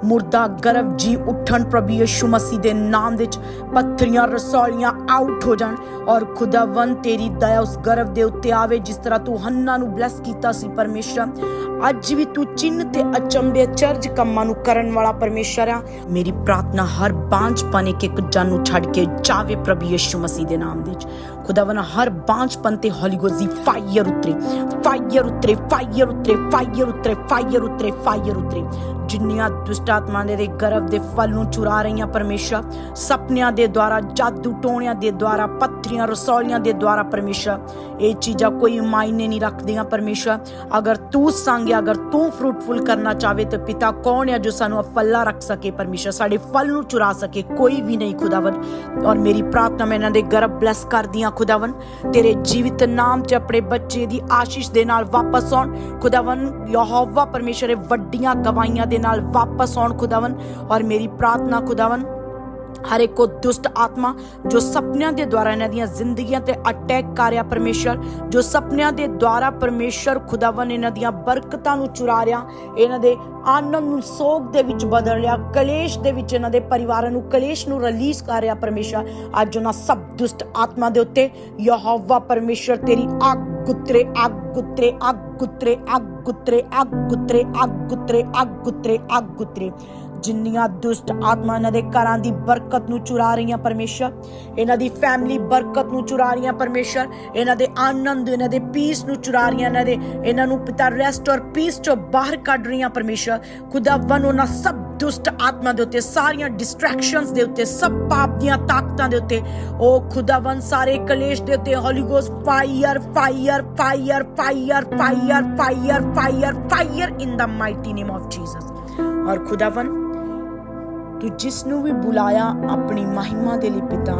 ਮੁਰਦਾ ਗਰਭ ਜੀ ਉੱਠਣ ਪ੍ਰਭੂ ਯਿਸੂ ਮਸੀਹ ਦੇ ਨਾਮ ਵਿੱਚ ਪੱਥਰੀਆਂ, ਰਸੌਲੀਆਂ ਆਊਟ ਹੋ ਜਾਣ ਔਰ ਖੁਦਾਵੰ ਤੇਰੀ ਦਇਆ ਉਸ ਗਰਭ ਦੇ ਉੱਤੇ ਆਵੇ ਜਿਸ ਤਰ੍ਹਾਂ ਤੂੰ ਹੰਨਾ ਨੂੰ ਬਲੈਸ ਕੀਤਾ ਸੀ ਪਰਮੇਸ਼ਰ ਅੱਜ ਵੀ ਤੂੰ ਚਿੰਨ ਤੇ ਅਚੰਬੇ ਚਰਜ ਕੰਮਾਂ ਨੂੰ ਕਰਨ ਵਾਲਾ ਪਰਮੇਸ਼ਰ ਆ। ਮੇਰੀ ਪ੍ਰਾਰਥਨਾ ਹਰ ਬਾਂਝਪਨ ਇੱਕ ਇੱਕ ਜਨ ਨੂੰ ਛੱਡ ਕੇ ਜਾਵੇ ਪ੍ਰਭੂ ਯਿਸੂ ਮਸੀਹ ਦੇ ਨਾਮ ਦੇ ਵਿੱਚ। ਖੁਦਾਵੰ ਹਰ ਬਾਂਝਪਨ ਤੇ ਹੋਲੀ ਗੋਸਟ ਦੀ ਫਾਇਰ ਉਤਰੇ ਫਾਇਰ ਉਤਰੇ ਫਾਇਰ ਉਤਰੇ ਫਾਇਰ ਉਤਰੇ ਫਾਇਰ ਉਤਰੇ ਫਾਇਰ ਉਤਰੇ। ਜਿੰਨੀਆਂ ਦੁਸ਼ਟ ਆਤਮਾਂ ਦੇ ਗਰਭ ਦੇ ਫਲ ਨੂੰ ਚੁਰਾ ਰਹੀਆਂ ਪਰਮੇਸ਼ਰ, ਸੁਪਨਿਆਂ ਦੇ ਦੁਆਰਾ, ਜਾਦੂ ਟੋਣਿਆਂ ਦੇ ਦੁਆਰਾ, ਪੱਥਰੀਆਂ ਰਸੌਲੀਆਂ ਦੇ ਦੁਆਰਾ ਪਰਮੇਸ਼ਰ, ਇਹ ਚੀਜ਼ਾਂ ਕੋਈ ਮਾਇਨੇ ਨਹੀਂ ਰੱਖਦੀਆਂ ਪਰਮੇਸ਼ਰ। ਅਗਰ ਤੂੰ ਸੰਗਿਆ ਅਗਰ ਤੂੰ ਫਰੂਟਫੁਲ ਕਰਨਾ ਚਾਹਵੇ ਤਾਂ ਪਿਤਾ ਕੌਣ ਹੈ ਜੋ ਸਾਨੂੰ ਫੱਲਾ ਰੱਖ ਸਕੇ ਪਰਮੇਸ਼ਰ? ਸਾਡੇ ਫਲ ਨੂੰ ਚੁਰਾ ਸਕੇ, ਕੋਈ ਵੀ ਨਹੀਂ ਖੁਦਾਵੰ ਔਰ ਮੇਰੀ ਪ੍ਰਾਰਥਨਾ, ਮੈਂ ਇਹਨਾਂ ਦੇ ਗਰਭ ਬਲੈਸ ਕਰਦੀਆਂ ਖੁਦਾਵੰ ਤੇਰੇ ਜੀਵਿਤ ਨਾਮ 'ਚ ਆਪਣੇ ਬੱਚੇ ਦੀ ਆਸ਼ੀਸ਼ ਦੇ ਨਾਲ ਵਾਪਸ ਆਉਣ। ਖੁਦਾਵੰ ਯਹੋਵਾ ਪਰਮੇਸ਼ਰ ਵੱਡੀਆਂ ਗਵਾਹੀਆਂ ਦੇ ਨਾਲ ਵਾਪਸ ਆਉਣ ਖੁਦਾਵੰ ਔਰ ਮੇਰੀ ਪ੍ਰਾਰਥਨਾ ਖੁਦਾਵੰ ਹਰ ਇੱਕ ਉਹ ਦੁਸ਼ਟ ਆਤਮਾ ਜੋ ਸੁਪਨਿਆਂ ਦੇ ਦੁਆਰਾ ਇਹਨਾਂ ਦੀਆਂ ਜ਼ਿੰਦਗੀਆਂ ਤੇ ਅਟੈਕ ਕਰ ਰਿਹਾ ਪਰਮੇਸ਼ਰ ਜੋ ਸੁਪਨਿਆਂ ਦੇ ਦੁਆਰਾ ਪਰਮੇਸ਼ਰ ਖੁਦਾਵੰ ਇਹਨਾਂ ਦੀਆਂ ਬਰਕਤਾਂ ਨੂੰ ਚੁਰਾ ਰਿਹਾ, ਇਹਨਾਂ ਦੇ ਆਨੰਦ ਨੂੰ, ਸੋਗ ਦੇ ਵਿੱਚ ਬਦਲ ਰਿਹਾ, ਕਲੇਸ਼ ਦੇ ਵਿੱਚ ਇਹਨਾਂ ਦੇ ਪਰਿਵਾਰਾਂ ਨੂੰ, ਕਲੇਸ਼ ਨੂੰ ਰਿਲੀਜ਼ ਕਰ ਰਿਹਾ ਪਰਮੇਸ਼ਰ ਅੱਜ ਉਹਨਾਂ ਸਭ ਦੁਸ਼ਟ ਆਤਮਾ ਦੇ ਉੱਤੇ ਯਹੋਵਾ ਪਰਮੇਸ਼ਰ ਤੇਰੀ ਅੱਗ ਗੁੱਤਰੇ ਅੱਗ ਗੁੱਤਰੇ ਅੱਗ ਗੁੱਤਰੇ ਅੱਗ ਗੁੱਤਰੇ ਅੱਗ ਗੁੱਤਰੇ ਅੱਗ ਗੁੱਤਰੇ ਅੱਗ ਗੁੱਤਰੇ ਅੱਗ ਗੁੱਤਰੇ। ਜਿੰਨੀਆਂ ਦੁਸ਼ਟ ਆਤਮਾ ਇਹਨਾਂ ਦੇ ਘਰਾਂ ਦੀ ਬਰਕਤ ਨੂੰ ਚੁਰਾ ਰਹੀਆਂ ਪਰਮੇਸ਼ਰ, ਇਹਨਾਂ ਦੀ ਫੈਮਿਲੀ ਬਰਕਤ ਨੂੰ ਚੁਰਾ ਰਹੀਆਂ ਪਰਮੇਸ਼ਰ, ਇਹਨਾਂ ਦੇ ਆਨੰਦ, ਇਹਨਾਂ ਦੇ ਪੀਸ ਨੂੰ ਚੁਰਾ ਰਹੀਆਂ ਇਹਨਾਂ ਦੇ, ਇਹਨਾਂ ਨੂੰ ਪਿਤਾ ਰੈਸਟ ਔਰ ਪੀਸ ਚੋਂ ਬਾਹਰ ਕੱਢ ਰਹੀਆਂ ਪਰਮੇਸ਼ਰ ਖੁਦਾਵੰ ਉਹਨਾਂ ਸਭ ਦੁਸ਼ਟ ਆਤਮਾ ਦੇ ਉੱਤੇ, ਸਾਰੀਆਂ ਡਿਸਟਰੈਕਸ਼ਨਸ ਦੇ ਉੱਤੇ, ਸਭ ਪਾਪ ਦੀਆਂ ਤਾਕਤਾਂ ਦੇ ਉੱਤੇ ਉਹ ਖੁਦਾਵੰ ਸਾਰੇ ਕਲੇਸ਼ ਦੇ ਉੱਤੇ holy ghost fire fire fire fire fire fire fire fire in the mighty name of Jesus ਔਰ ਖੁਦਾਵੰ ਤੂੰ ਜਿਸ ਨੂੰ ਵੀ ਬੁਲਾਇਆ, ਆਪਣੀ ਮਹਿਮਾ ਦੇ ਲਈ ਪਿਤਾ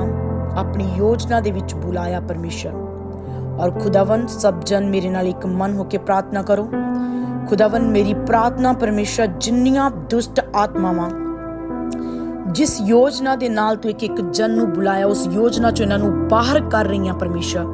ਆਪਣੀ ਯੋਜਨਾ ਦੇ ਵਿੱਚ ਬੁਲਾਇਆ ਪਰਮੇਸ਼ਰ। ਔਰ ਖੁਦਾਵੰ ਸਭ ਜਨ ਮੇਰੇ ਨਾਲ ਇੱਕ ਮਨ ਹੋ ਕੇ ਪ੍ਰਾਰਥਨਾ ਕਰੋ। ਖੁਦਾਵੰ ਮੇਰੀ ਪ੍ਰਾਰਥਨਾ ਪਰਮੇਸ਼ਰ, ਜਿੰਨੀਆਂ ਦੁਸ਼ਟ ਆਤਮਾਵਾਂ, ਜਿਸ ਯੋਜਨਾ ਦੇ ਨਾਲ ਤੂੰ ਇੱਕ ਇੱਕ ਜਨ ਨੂੰ ਬੁਲਾਇਆ, ਉਸ ਯੋਜਨਾ ਚੋਂ ਇਹਨਾਂ ਨੂੰ ਬਾਹਰ ਕਰ ਰਹੀਆਂ ਪਰਮੇਸ਼ਰ।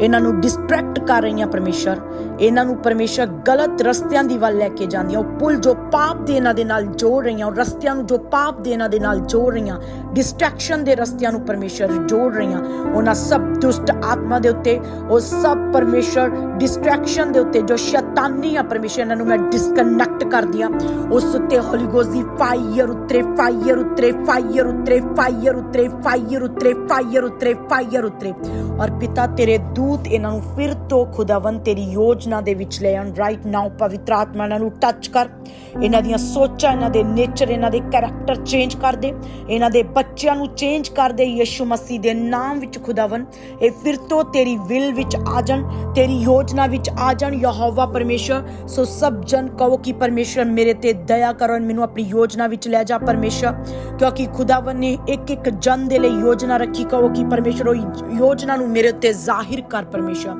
ਇਹਨਾਂ ਨੂੰ ਡਿਸਟਰੈਕਟ ਕਰ ਰਹੀਆਂ ਪਰਮੇਸ਼ਰ। ਇਹਨਾਂ ਨੂੰ ਪਰਮੇਸ਼ਰ ਗਲਤ ਰਸਤਿਆਂ ਦੀ ਵੱਲ ਲੈ ਕੇ ਜਾਂਦੀਆਂ। ਉਹ ਪੁਲ ਜੋ ਪਾਪ ਦੇ ਇਹਨਾਂ ਦੇ ਨਾਲ ਜੋੜ ਰਹੀਆਂ, ਉਹ ਰਸਤਿਆਂ ਨੂੰ ਜੋ ਪਾਪ ਦੇ ਇਹਨਾਂ ਦੇ ਨਾਲ ਜੋੜ ਰਹੀਆਂ ਡਿਸਟਰੈਕਸ਼ਨ ਦੇ ਰਸਤਿਆਂ ਨੂੰ ਪਰਮੇਸ਼ਰ ਜੋੜ ਰਹੀਆਂ। ਉਹਨਾਂ ਸਭ ਦੁਸ਼ਟ ਆਤਮਾ ਦੇ ਉੱਤੇ, ਉਹ ਸਭ ਪਰਮੇਸ਼ਰ ਡਿਸਟਰੈਕਸ਼ਨ ਦੇ ਉੱਤੇ, ਜੋ ਸ਼ੈਤਾਨੀ ਆ ਪਰਮੇਸ਼ਰ, ਇਹਨਾਂ ਨੂੰ ਮੈਂ ਡਿਸਕਨੈਕਟ ਕਰਦੀ ਆ। ਉਸ ਉੱਤੇ ਹੋਲੀ ਗੋਸਟ ਦੀ ਫਾਇਰ ਉਤਰੇ ਫਾਇਰ ਉਤਰੇ ਫਾਇਰ ਉਤਰੇ ਫਾਇਰ ਉਤਰੇ ਫਾਇਰ ਉਤਰੇ ਫਾਇਰ ਉਤਰੇ ਫਾਇਰ ਉਤਰੇ। ਔਰ ਪਿਤਾ ਤੇਰੇ ਦੂਤ ਇਹਨਾਂ ਨੂੰ ਫਿਰ ਤੋਂ ਖੁਦਾਵੰ ਤੇਰੀ ਯੋਜ ਯੋਜਨਾ ਦੇ ਵਿੱਚ ਲੈ ਆਉਣ। ਰਾਈਟ ਨਾਓ ਪਵਿੱਤਰ ਆਤਮਾ ਇਹਨਾਂ ਨੂੰ ਟੱਚ ਕਰ। ਇਹਨਾਂ ਦੀਆਂ ਸੋਚਾਂ, ਇਹਨਾਂ ਦੇ ਨੇਚਰ ਇਹਨਾਂ ਦੇ ਕੈਰੈਕਟਰ ਚੇਂਜ ਕਰ ਦੇ। ਇਹਨਾਂ ਦੇ ਬੱਚਿਆਂ ਨੂੰ ਚੇਂਜ ਕਰ ਦੇ। ਯਿਸੂ ਮਸੀਹ ਦੇ ਨਾਮ ਵਿੱਚ ਖੁਦਾਵੰ ਇਹ ਫਿਰ ਤੋਂ ਤੇਰੀ ਵਿਲ ਵਿੱਚ ਆ ਜਾਣ, ਤੇਰੀ ਯੋਜਨਾ ਵਿੱਚ ਆ ਜਾਣ। ਯਹੋਵਾ ਪਰਮੇਸ਼ਰ, ਸੋ ਸਭ ਜਨ ਕਹੋ ਕਿ ਪਰਮੇਸ਼ਰ ਮੇਰੇ ਤੇ ਦਇਆ ਕਰੋ ਮੈਨੂੰ ਆਪਣੀ ਯੋਜਨਾ ਵਿੱਚ ਲੈ ਜਾ ਪਰਮੇਸ਼ਰ। ਕਿਉਂਕਿ ਖੁਦਾਵੰ ਨੇ ਇੱਕ ਇੱਕ ਜਨ ਦੇ ਲਈ ਯੋਜਨਾ ਰੱਖੀ। ਕਹੋ ਕਿ ਪਰਮੇਸ਼ਰ, ਉਹ ਯੋਜਨਾ ਨੂੰ ਮੇਰੇ ਉੱਤੇ ਜ਼ਾਹਿਰ ਕਰ ਪਰਮੇਸ਼ਰ।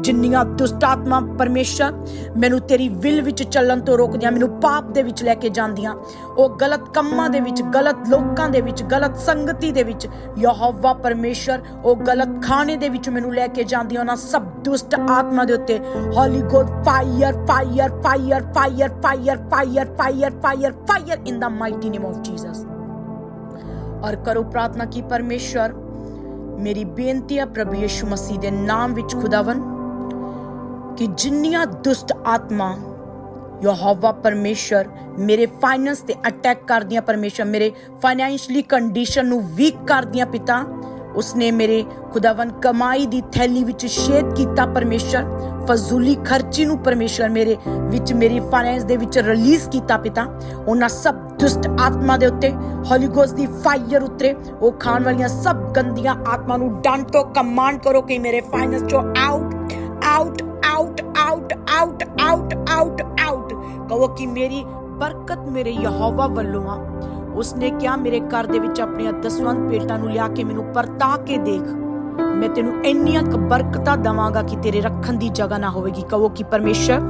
ਜਿੰਨੀਆਂ ਦੁਸ਼ਟ ਆਤਮਾ ਪਰਮੇਸ਼ਰ ਮੈਨੂੰ ਤੇਰੀ ਵਿਲ ਵਿੱਚ ਚੱਲਣ ਤੋਂ ਰੋਕਦੀਆਂ, ਮੈਨੂੰ ਪਾਪ ਦੇ ਵਿੱਚ ਲੈ ਕੇ ਜਾਂਦੀਆਂ। ਉਹ ਗਲਤ ਕੰਮਾਂ ਦੇ ਵਿੱਚ, ਗਲਤ ਲੋਕਾਂ ਦੇ ਵਿੱਚ, ਗਲਤ ਸੰਗਤੀ ਦੇ ਵਿੱਚ, ਯਹੋਵਾ ਪਰਮੇਸ਼ਰ, ਉਹ ਗਲਤ ਖਾਣੇ ਦੇ ਵਿੱਚ ਮੈਨੂੰ ਲੈ ਕੇ ਜਾਂਦੀਆਂ, ਉਹਨਾਂ ਸਭ ਦੁਸ਼ਟ ਆਤਮਾ ਦੇ ਉੱਤੇ। Holy God fire fire fire fire fire fire fire fire fire in the mighty name of Jesus ਔਰ ਕਰੋ ਪ੍ਰਾਰਥਨਾ ਕੀ ਪਰਮੇਸ਼ਰ ਮੇਰੀ ਬੇਨਤੀ ਹੈ ਪ੍ਰਭੂ ਯਿਸੂ ਮਸੀਹ ਦੇ ਨਾਮ ਵਿੱਚ ਖੁਦਾਵੰ ਕਿ ਜਿੰਨੀਆਂ ਦੁਸ਼ਟ ਆਤਮਾ ਯਹੋਵਾ ਪਰਮੇਸ਼ਰ ਮੇਰੇ ਫਾਈਨੈਂਸ ਤੇ ਅਟੈਕ ਕਰਦੀਆਂ, ਪਰਮੇਸ਼ਰ ਮੇਰੇ ਫਾਈਨੈਂਸ਼ਲੀ ਕੰਡੀਸ਼ਨ ਨੂੰ ਵੀਕ ਕਰਦੀਆਂ ਪਿਤਾ, ਉਸਨੇ ਮੇਰੇ ਖੁਦਾਵੰ ਕਮਾਈ ਦੀ ਥੈਲੀ ਵਿੱਚ ਛੇਦ ਕੀਤਾ ਪਰਮੇਸ਼ਰ, ਫਜ਼ੂਲੀ ਖਰਚੀ ਨੂੰ ਪਰਮੇਸ਼ਰ ਮੇਰੇ ਵਿੱਚ, ਮੇਰੀ ਫਾਈਨੈਂਸ ਦੇ ਵਿੱਚ ਰਿਲੀਜ਼ ਕੀਤਾ ਪਿਤਾ, ਉਹਨਾਂ ਸਭ ਦੁਸ਼ਟ ਆਤਮਾ ਦੇ ਉੱਤੇ ਹੋਲੀ ਗੋਸਟ ਦੀ ਫਾਇਰ ਉਤਰੇ, ਉਹ ਖਾਣ ਵਾਲੀਆਂ ਸਭ ਗੰਦੀਆਂ ਆਤਮਾ ਨੂੰ ਡਾਂਟੋ ਕਮਾਂਡ ਕਰੋ ਕਿ ਮੇਰੇ ਫਾਈਨੈਂਸ ਚੋਂ out out out out out out out ਕਹੋ ਕਿ ਮੇਰੀ ਬਰਕਤ ਮੇਰੇ ਯਹੋਵਾ ਵੱਲੋਂ ਆ। ਉਸਨੇ ਕਿਹਾ, ਮੇਰੇ ਘਰ ਦੇ ਵਿੱਚ ਆਪਣੀਆਂ ਦਸਵੰਤ ਪੇਟਾਂ ਨੂੰ ਲਿਆ ਕੇ ਮੈਨੂੰ ਪਰਤਾ ਕੇ ਦੇਖ। ਮੈਂ ਤੈਨੂੰ ਇੰਨੀਆਂ ਬਰਕਤਾਂ ਦਵਾਂਗਾ ਕਿ ਤੇਰੇ ਰੱਖਣ ਦੀ ਜਗ੍ਹਾ ਨਾ ਹੋਵੇਗੀ। ਕਹੋ ਕਿ ਪਰਮੇਸ਼ਰ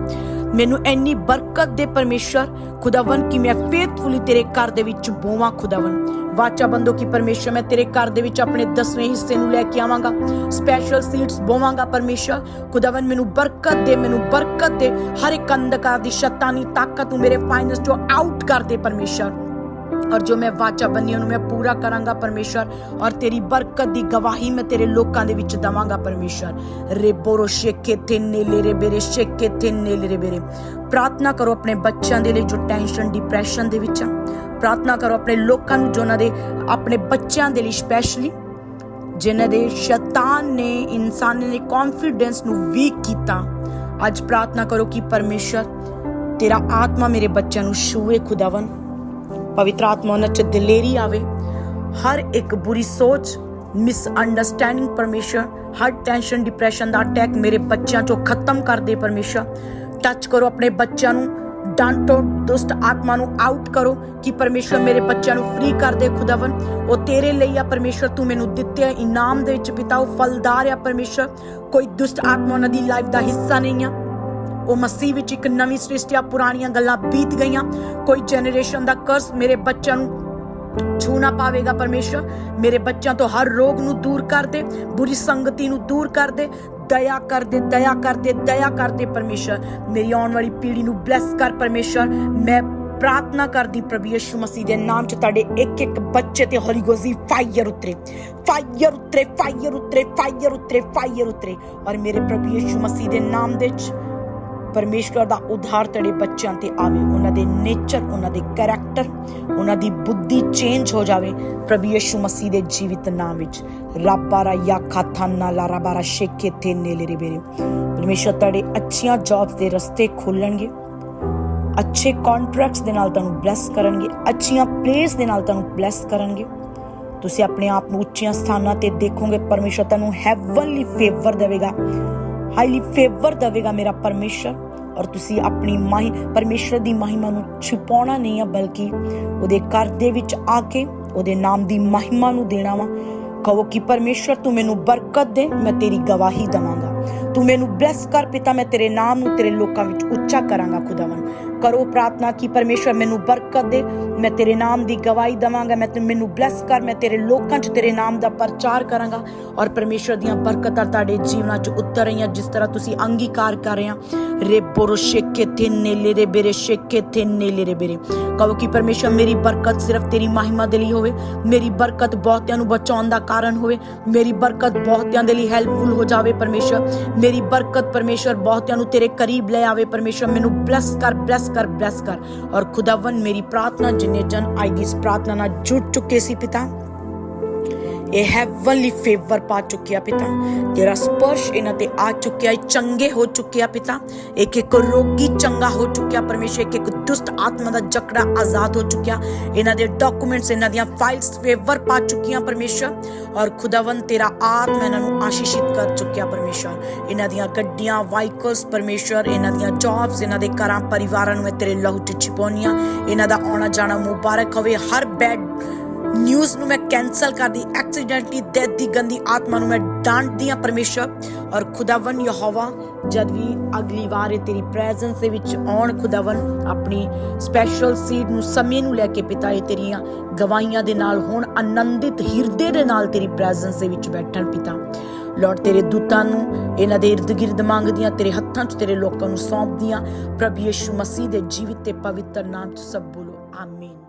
ਮੈਨੂੰ ਐਨੀ ਬਰਕਤ ਦੇ ਪਰਮੇਸ਼ਰ ਖੁਦਾਵੰ ਕਿ ਮੈਂ ਫੇਥਫੁਲੀ ਤੇਰੇ ਘਰ ਦੇ ਵਿੱਚ ਬੋਵਾਂ ਖੁਦਾਵੰ ਵਾਚਾ ਬੰਦੋ ਕਿ ਪਰਮੇਸ਼ਰ, ਮੈਂ ਤੇਰੇ ਘਰ ਦੇ ਵਿੱਚ ਆਪਣੇ 10ਵੇਂ ਹਿੱਸੇ ਨੂੰ ਲੈ ਕੇ ਆਵਾਂਗਾ। ਸਪੈਸ਼ਲ ਸੀਟਸ ਬੋਵਾਂਗਾ ਪਰਮੇਸ਼ਰ। ਖੁਦਾਵੰ ਮੈਨੂੰ ਬਰਕਤ ਦੇ, ਮੈਨੂੰ ਬਰਕਤ ਦੇ। ਹਰ ਇੱਕ ਅੰਧਕਾਰ ਦੀ ਸ਼ੈਤਾਨੀ ਤਾਕਤ ਨੂੰ ਮੇਰੇ ਫਾਈਨੈਂਸ ਚੋਂ ਆਊਟ ਕਰ ਦੇ ਪਰਮੇਸ਼ਰ। ਔਰ ਜੋ ਮੈਂ ਵਾਚਾ ਬੰਨੀ, ਉਹਨੂੰ ਮੈਂ ਪੂਰਾ ਕਰਾਂਗਾ ਪਰਮੇਸ਼ਰ ਔਰ ਤੇਰੀ ਬਰਕਤ ਦੀ ਗਵਾਹੀ ਮੈਂ ਤੇਰੇ ਲੋਕਾਂ ਦੇ ਵਿੱਚ ਦਵਾਂਗਾ ਪਰਮੇਸ਼ਰ ਰੇਬੋਰੋ ਸ਼ੇਕੇ ਤੇ ਨੇਲੇ ਰੇ ਬੇਰੇ ਸ਼ੇਕੇ ਤੇ ਨੇਲੇ ਰੇ ਬੇਰੇ। ਪ੍ਰਾਰਥਨਾ ਕਰੋ ਆਪਣੇ ਬੱਚਿਆਂ ਦੇ ਲਈ ਜੋ ਟੈਨਸ਼ਨ ਡਿਪਰੈਸ਼ਨ ਦੇ ਵਿੱਚ ਆ। ਪ੍ਰਾਰਥਨਾ ਕਰੋ ਆਪਣੇ ਲੋਕਾਂ ਨੂੰ ਜੋ ਉਹਨਾਂ ਦੇ, ਆਪਣੇ ਬੱਚਿਆਂ ਦੇ ਲਈ ਸਪੈਸ਼ਲੀ ਜਿਨ੍ਹਾਂ ਦੇ ਸ਼ੈਤਾਨ ਨੇ, ਇਨਸਾਨ ਨੇ ਕੌਨਫੀਡੈਂਸ ਨੂੰ ਵੀਕ ਕੀਤਾ। ਅੱਜ ਪ੍ਰਾਰਥਨਾ ਕਰੋ ਕਿ ਪਰਮੇਸ਼ਰ ਤੇਰਾ ਆਤਮਾ ਮੇਰੇ ਬੱਚਿਆਂ ਨੂੰ ਛੂਏ ਖੁਦਾਵੰ ਪਵਿੱਤਰ ਆਤਮਾ ਉਹਨਾਂ ਚ ਦਲੇਰੀ ਆਵੇ। ਹਰ ਇੱਕ ਬੁਰੀ ਸੋਚ ਮਿਸ ਅੰਡਰਸਟੈਂਡਿੰਗ ਪਰਮੇਸ਼ਰ ਹਰ ਟੈਨਸ਼ਨ ਡਿਪਰੈਸ਼ਨ ਦਾ ਅਟੈਕ ਮੇਰੇ ਬੱਚਿਆਂ ਚੋਂ ਖਤਮ ਕਰ ਦੇ ਪਰਮੇਸ਼ਰ ਟੱਚ ਕਰੋ ਆਪਣੇ ਬੱਚਿਆਂ ਨੂੰ ਡਾਂਟੋ ਦੁਸ਼ਟ ਆਤਮਾ ਨੂੰ ਆਊਟ ਕਰੋ ਕਿ ਪਰਮੇਸ਼ਰ ਮੇਰੇ ਬੱਚਿਆਂ ਨੂੰ ਫ੍ਰੀ ਕਰ ਦੇ ਖੁਦਾਵੰ ਉਹ ਤੇਰੇ ਲਈ ਆ ਪਰਮੇਸ਼ਰ ਤੂੰ ਮੈਨੂੰ ਦਿੱਤੇ ਇਨਾਮ ਦੇ ਵਿੱਚ ਪਿਤਾ, ਉਹ ਫਲਦਾਰ ਆ ਪਰਮੇਸ਼ਰ ਕੋਈ ਦੁਸ਼ਟ ਆਤਮਾ ਉਹਨਾਂ ਦੀ ਲਾਈਫ ਦਾ ਹਿੱਸਾ ਨਹੀਂ ਆ। ਉਹ ਮਸੀਹ ਵਿੱਚ ਇੱਕ ਨਵੀਂ ਸ੍ਰਿਸ਼ਟੀ ਆ, ਪੁਰਾਣੀਆਂ ਗੱਲਾਂ ਬੀਤ ਗਈਆਂ। ਕੋਈ ਜਨਰੇਸ਼ਨ ਦਾ ਕਰਸ ਮੇਰੇ ਬੱਚਿਆਂ ਨੂੰ ਛੂ ਨਾ ਪਾਵੇਗਾ ਪਰਮੇਸ਼ਰ। ਮੇਰੇ ਬੱਚਿਆਂ ਤੋਂ ਹਰ ਰੋਗ ਨੂੰ ਦੂਰ ਕਰ ਦੇ, ਬੁਰੀ ਸੰਗਤੀ ਨੂੰ ਦੂਰ ਕਰ ਦੇ। ਦਇਆ ਕਰ ਦੇ, ਦਇਆ ਕਰ ਦੇ, ਦਇਆ ਕਰ ਦੇ ਪਰਮੇਸ਼ਰ। ਮੇਰੀ ਆਉਣ ਵਾਲੀ ਪੀੜ੍ਹੀ ਨੂੰ ਬਲੈਸ ਕਰ ਪਰਮੇਸ਼ਰ। ਮੈਂ ਪ੍ਰਾਰਥਨਾ ਕਰਦੀ ਪ੍ਰਭੂ ਯਿਸੂ ਮਸੀਹ ਦੇ ਨਾਮ 'ਚ ਤੁਹਾਡੇ ਇੱਕ ਇੱਕ ਬੱਚੇ ਤੇ ਹੋਲੀ ਗੋਜੀ ਦੀ ਫਾਇਰ ਉਤਰੇ। ਫਾਇਰ ਉਤਰੇ ਫਾਇਰ ਉਤਰੇ ਫਾਇਰ ਉਤਰੇ ਫਾਇਰ ਉਤਰੇ। ਔਰ ਮੇਰੇ ਪ੍ਰਭੂ ਯਿਸੂ ਮਸੀਹ ਦੇ ਨਾਮ ਦੇ 'ਚ ਪਰਮੇਸ਼ਵਰ ਦਾ ਉਧਾਰ ਤੇਰੇ ਬੱਚਿਆਂ ਤੇ ਆਵੇ। ਉਹਨਾਂ ਦੇ ਨੇਚਰ, ਉਹਨਾਂ ਦੇ ਕੈਰੈਕਟਰ, ਉਹਨਾਂ ਦੀ ਬੁੱਧੀ ਚੇਂਜ ਹੋ ਜਾਵੇ ਪ੍ਰਭੂ ਯਿਸੂ ਮਸੀਹ ਦੇ ਜੀਵਿਤ ਨਾਮ ਵਿੱਚ। ਰੱਬਾਰਾ ਯਾ ਖਾਥਾਨਾ ਲਾਰਾ ਬਾਰਾ ਸ਼ੇਕੇ ਤੇ ਨੇਲੇ ਰੇ ਬੇਰੇ। ਪਰਮੇਸ਼ਵਰ ਤੜੇ ਅੱਛੀਆਂ ਜੌਬਸ ਦੇ ਰਸਤੇ ਖੋਲਣਗੇ। ਅੱਛੇ ਕੰਟਰੈਕਟਸ ਦੇ ਨਾਲ ਤੁਹਾਨੂੰ ਬਲੈਸ ਕਰਨਗੇ। ਅੱਛੀਆਂ ਪਲੇਸ ਦੇ ਨਾਲ ਤੁਹਾਨੂੰ ਬਲੈਸ ਕਰਨਗੇ। ਤੁਸੀਂ ਆਪਣੇ ਆਪ ਨੂੰ ਉੱਚੀਆਂ ਸਥਾਨਾਂ ਤੇ ਦੇਖੋਗੇ। ਪਰਮੇਸ਼ਰ ਤੁਹਾਨੂੰ ਹੈਵਨਲੀ ਫੇਵਰ ਦੇਵੇਗਾ। ਹਾਈਲੀ ਫੇਵਰ ਦੇਵੇਗਾ ਮੇਰਾ ਪਰਮੇਸ਼ਰ ਔਰ ਤੁਸੀਂ ਆਪਣੀ ਮਾਹੀ ਪਰਮੇਸ਼ਰ ਦੀ ਮਹਿਮਾ ਨੂੰ ਛੁਪਾਉਣਾ ਨਹੀਂ ਆ, ਬਲਕਿ ਉਹਦੇ ਘਰ ਦੇ ਵਿੱਚ ਆ ਕੇ ਉਹਦੇ ਨਾਮ ਦੀ ਮਹਿਮਾ ਨੂੰ ਦੇਣਾ ਵਾ। ਕਹੋ ਕਿ ਪਰਮੇਸ਼ਰ ਤੂੰ ਮੈਨੂੰ ਬਰਕਤ ਦੇ, ਮੈਂ ਤੇਰੀ ਗਵਾਹੀ ਦਵਾਂਗਾ। ਤੂੰ ਮੈਨੂੰ ਬਲੈਸ ਕਰ ਪਿਤਾ, ਮੈਂ ਤੇਰੇ ਨਾਮ ਨੂੰ ਤੇਰੇ ਲੋਕਾਂ ਵਿੱਚ ਉੱਚਾ ਕਰਾਂਗਾ ਖੁਦਾਵੰ ਕਰੋ ਪ੍ਰਾਰਥਨਾ ਕਿ ਪਰਮੇਸ਼ਵਰ ਮੈਨੂੰ ਬਰਕਤ ਦੇ। ਮੈਂ ਤੇਰੇ ਨਾਮ ਦੀ ਗਵਾਹੀ ਦਵਾਂਗਾ। ਮੈਂ ਤੇ ਮੈਨੂੰ ਬਲੈਸ ਕਰ। ਮੈਂ ਤੇਰੇ ਲੋਕਾਂ 'ਚ ਤੇਰੇ ਨਾਮ ਦਾ ਪ੍ਰਚਾਰ ਕਰਾਂਗਾ। ਔਰ ਪਰਮੇਸ਼ਵਰ ਦੀਆਂ ਬਰਕਤਾਂ ਤੁਹਾਡੇ ਜੀਵਨਾਂ 'ਚ ਉਤਰ ਰਹੀਆਂ, ਜਿਸ ਤਰ੍ਹਾਂ ਤੁਸੀਂ ਅੰਗੀਕਾਰ ਕਰ ਰਹੇ ਆ। ਰੇ ਬੋਰੋ ਤੇ ਨੇਲੇ ਦੇ ਬੇਰੇ ਸ਼ੇਕੇ ਤੇ ਨੇਲੇ ਦੇ ਬੇਰੇ। ਕਹੋ ਕਿ ਪਰਮੇਸ਼ਵਰ ਮੇਰੀ ਬਰਕਤ ਸਿਰਫ ਤੇਰੀ ਮਹਿਮਾ ਦੇ ਲਈ ਹੋਵੇ। ਮੇਰੀ ਬਰਕਤ ਬਹੁਤਿਆਂ ਨੂੰ ਬਚਾਉਣ ਦਾ ਕਾਰਨ ਹੋਵੇ। ਮੇਰੀ ਬਰਕਤ ਬਹੁਤਿਆਂ ਦੇ ਲਈ ਹੈਲਪਫੁਲ ਹੋ ਜਾਵੇ ਪਰਮੇਸ਼ਵਰ। ਮੇਰੀ ਬਰਕਤ ਪਰਮੇਸ਼ਵਰ ਬਹੁਤਿਆਂ ਨੂੰ ਤੇਰੇ ਕਰੀਬ ਲੈ ਆਵੇ ਪਰਮੇਸ਼ਵਰ। ਮੈਨੂੰ ਬਲੈਸ ਕਰ ਬਲੈਸ ਕਰ ਬਲੈਸ ਕਰ। ਔਰ ਖੁਦਾਵੰ ਮੇਰੀ ਪ੍ਰਾਰਥਨਾ ਜਿਨੇ ਜਨ ਅੱਜ ਦੀ ਇਸ ਪ੍ਰਾਰਥਨਾ ਨਾਲ ਜੁੜ ਚੁੱਕੇ ਸੀ ਪਿਤਾ। ਇਹ ਹੈਵਨਲੀ ਫੇਵਰ ਪਾ ਚੁੱਕਿਆ ਪਿਤਾ। ਤੇਰਾ ਸਪਰਸ਼ ਇਹਨਾਂ ਤੇ ਆ ਚੁੱਕਿਆ ਚੰਗੇ ਹੋ ਚੁੱਕਿਆ ਪਿਤਾ। ਇੱਕ ਇੱਕ ਰੋਗੀ ਚੰਗਾ ਹੋ ਚੁੱਕਿਆ, ਪਰਮੇਸ਼ਰ ਇੱਕ ਇੱਕ ਦੁਸ਼ਟ ਆਤਮਾ ਦਾ ਜਕੜਾ ਆਜ਼ਾਦ ਹੋ ਚੁੱਕਿਆ। ਇਹਨਾਂ ਦੇ ਡਾਕੂਮੈਂਟਸ ਇਹਨਾਂ ਦੀਆਂ ਫਾਈਲਸ ਫੇਵਰ ਪਾ ਚੁੱਕੀਆਂ ਪਰਮੇਸ਼ਰ। ਔਰ ਖੁਦਾਵੰ ਤੇਰਾ ਆਤਮਾ ਇਹਨਾਂ ਨੂੰ ਆਸ਼ੀਸ਼ਿਤ ਕਰ ਚੁੱਕਿਆ ਪਰਮੇਸ਼ਰ। ਇਹਨਾਂ ਦੀਆਂ ਗੱਡੀਆਂ ਵਾਹੀਕਲਸ ਪਰਮੇਸ਼ਰ, ਇਹਨਾਂ ਦੀਆਂ ਜੌਬਸ ਇਹਨਾਂ ਦੇ ਘਰਾਂ, ਪਰਿਵਾਰਾਂ ਨੂੰ ਤੇਰੇ ਲਹੂ ਚ ਛਿਪਾਉਣੀਆਂ। ਇਹਨਾਂ ਦਾ ਆਉਣਾ ਜਾਣਾ ਮੁਬਾਰਕ ਹੋਵੇ। ਹਰ ਬੈਡ ਨਿਊਜ਼ ਨੂੰ ਮੈਂ ਕੈਨਸਲ ਕਰਦੀ ਐਕਸੀਡੈਂਟਲੀ ਡੈਥ ਦੀ ਗੰਦੀ ਆਤਮਾ ਨੂੰ ਮੈਂ ਡਾਂਟਦੀ ਹਾਂ ਪਰਮੇਸ਼ਰ। ਔਰ ਖੁਦਾਵੰ ਯਹੋਵਾ, ਜਦ ਵੀ ਅਗਲੀ ਵਾਰ ਇਹ ਤੇਰੀ ਪ੍ਰੈਜ਼ੈਂਸ ਦੇ ਵਿੱਚ ਆਉਣ ਖੁਦਾਵੰ ਆਪਣੀ ਸਪੈਸ਼ਲ ਸੀਡ ਨੂੰ, ਸਮੇਂ ਨੂੰ ਲੈ ਕੇ ਪਿਤਾ ਇਹ ਤੇਰੀਆਂ ਗਵਾਹੀਆਂ ਦੇ ਨਾਲ ਹੁਣ, ਆਨੰਦਿਤ ਹਿਰਦੇ ਦੇ ਨਾਲ ਤੇਰੀ ਪ੍ਰੈਜ਼ੈਂਸ ਦੇ ਵਿੱਚ ਬੈਠਣ ਪਿਤਾ। ਲਾਰਡ ਤੇਰੇ ਦੂਤਾਂ ਨੂੰ, ਇਹਨਾਂ ਦੇ ਇਰਦ ਗਿਰਦ ਮੰਗਦੀਆਂ, ਤੇਰੇ ਹੱਥਾਂ 'ਚ ਤੇਰੇ ਲੋਕਾਂ ਨੂੰ ਸੌਂਪਦੀਆਂ। ਪ੍ਰਭੂ ਯਿਸੂ ਮਸੀਹ ਦੇ ਜੀਵਿਤ ਤੇ ਪਵਿੱਤਰ ਨਾਮ 'ਚ ਸਭ ਬੋਲੋ, ਆਮੀਨ।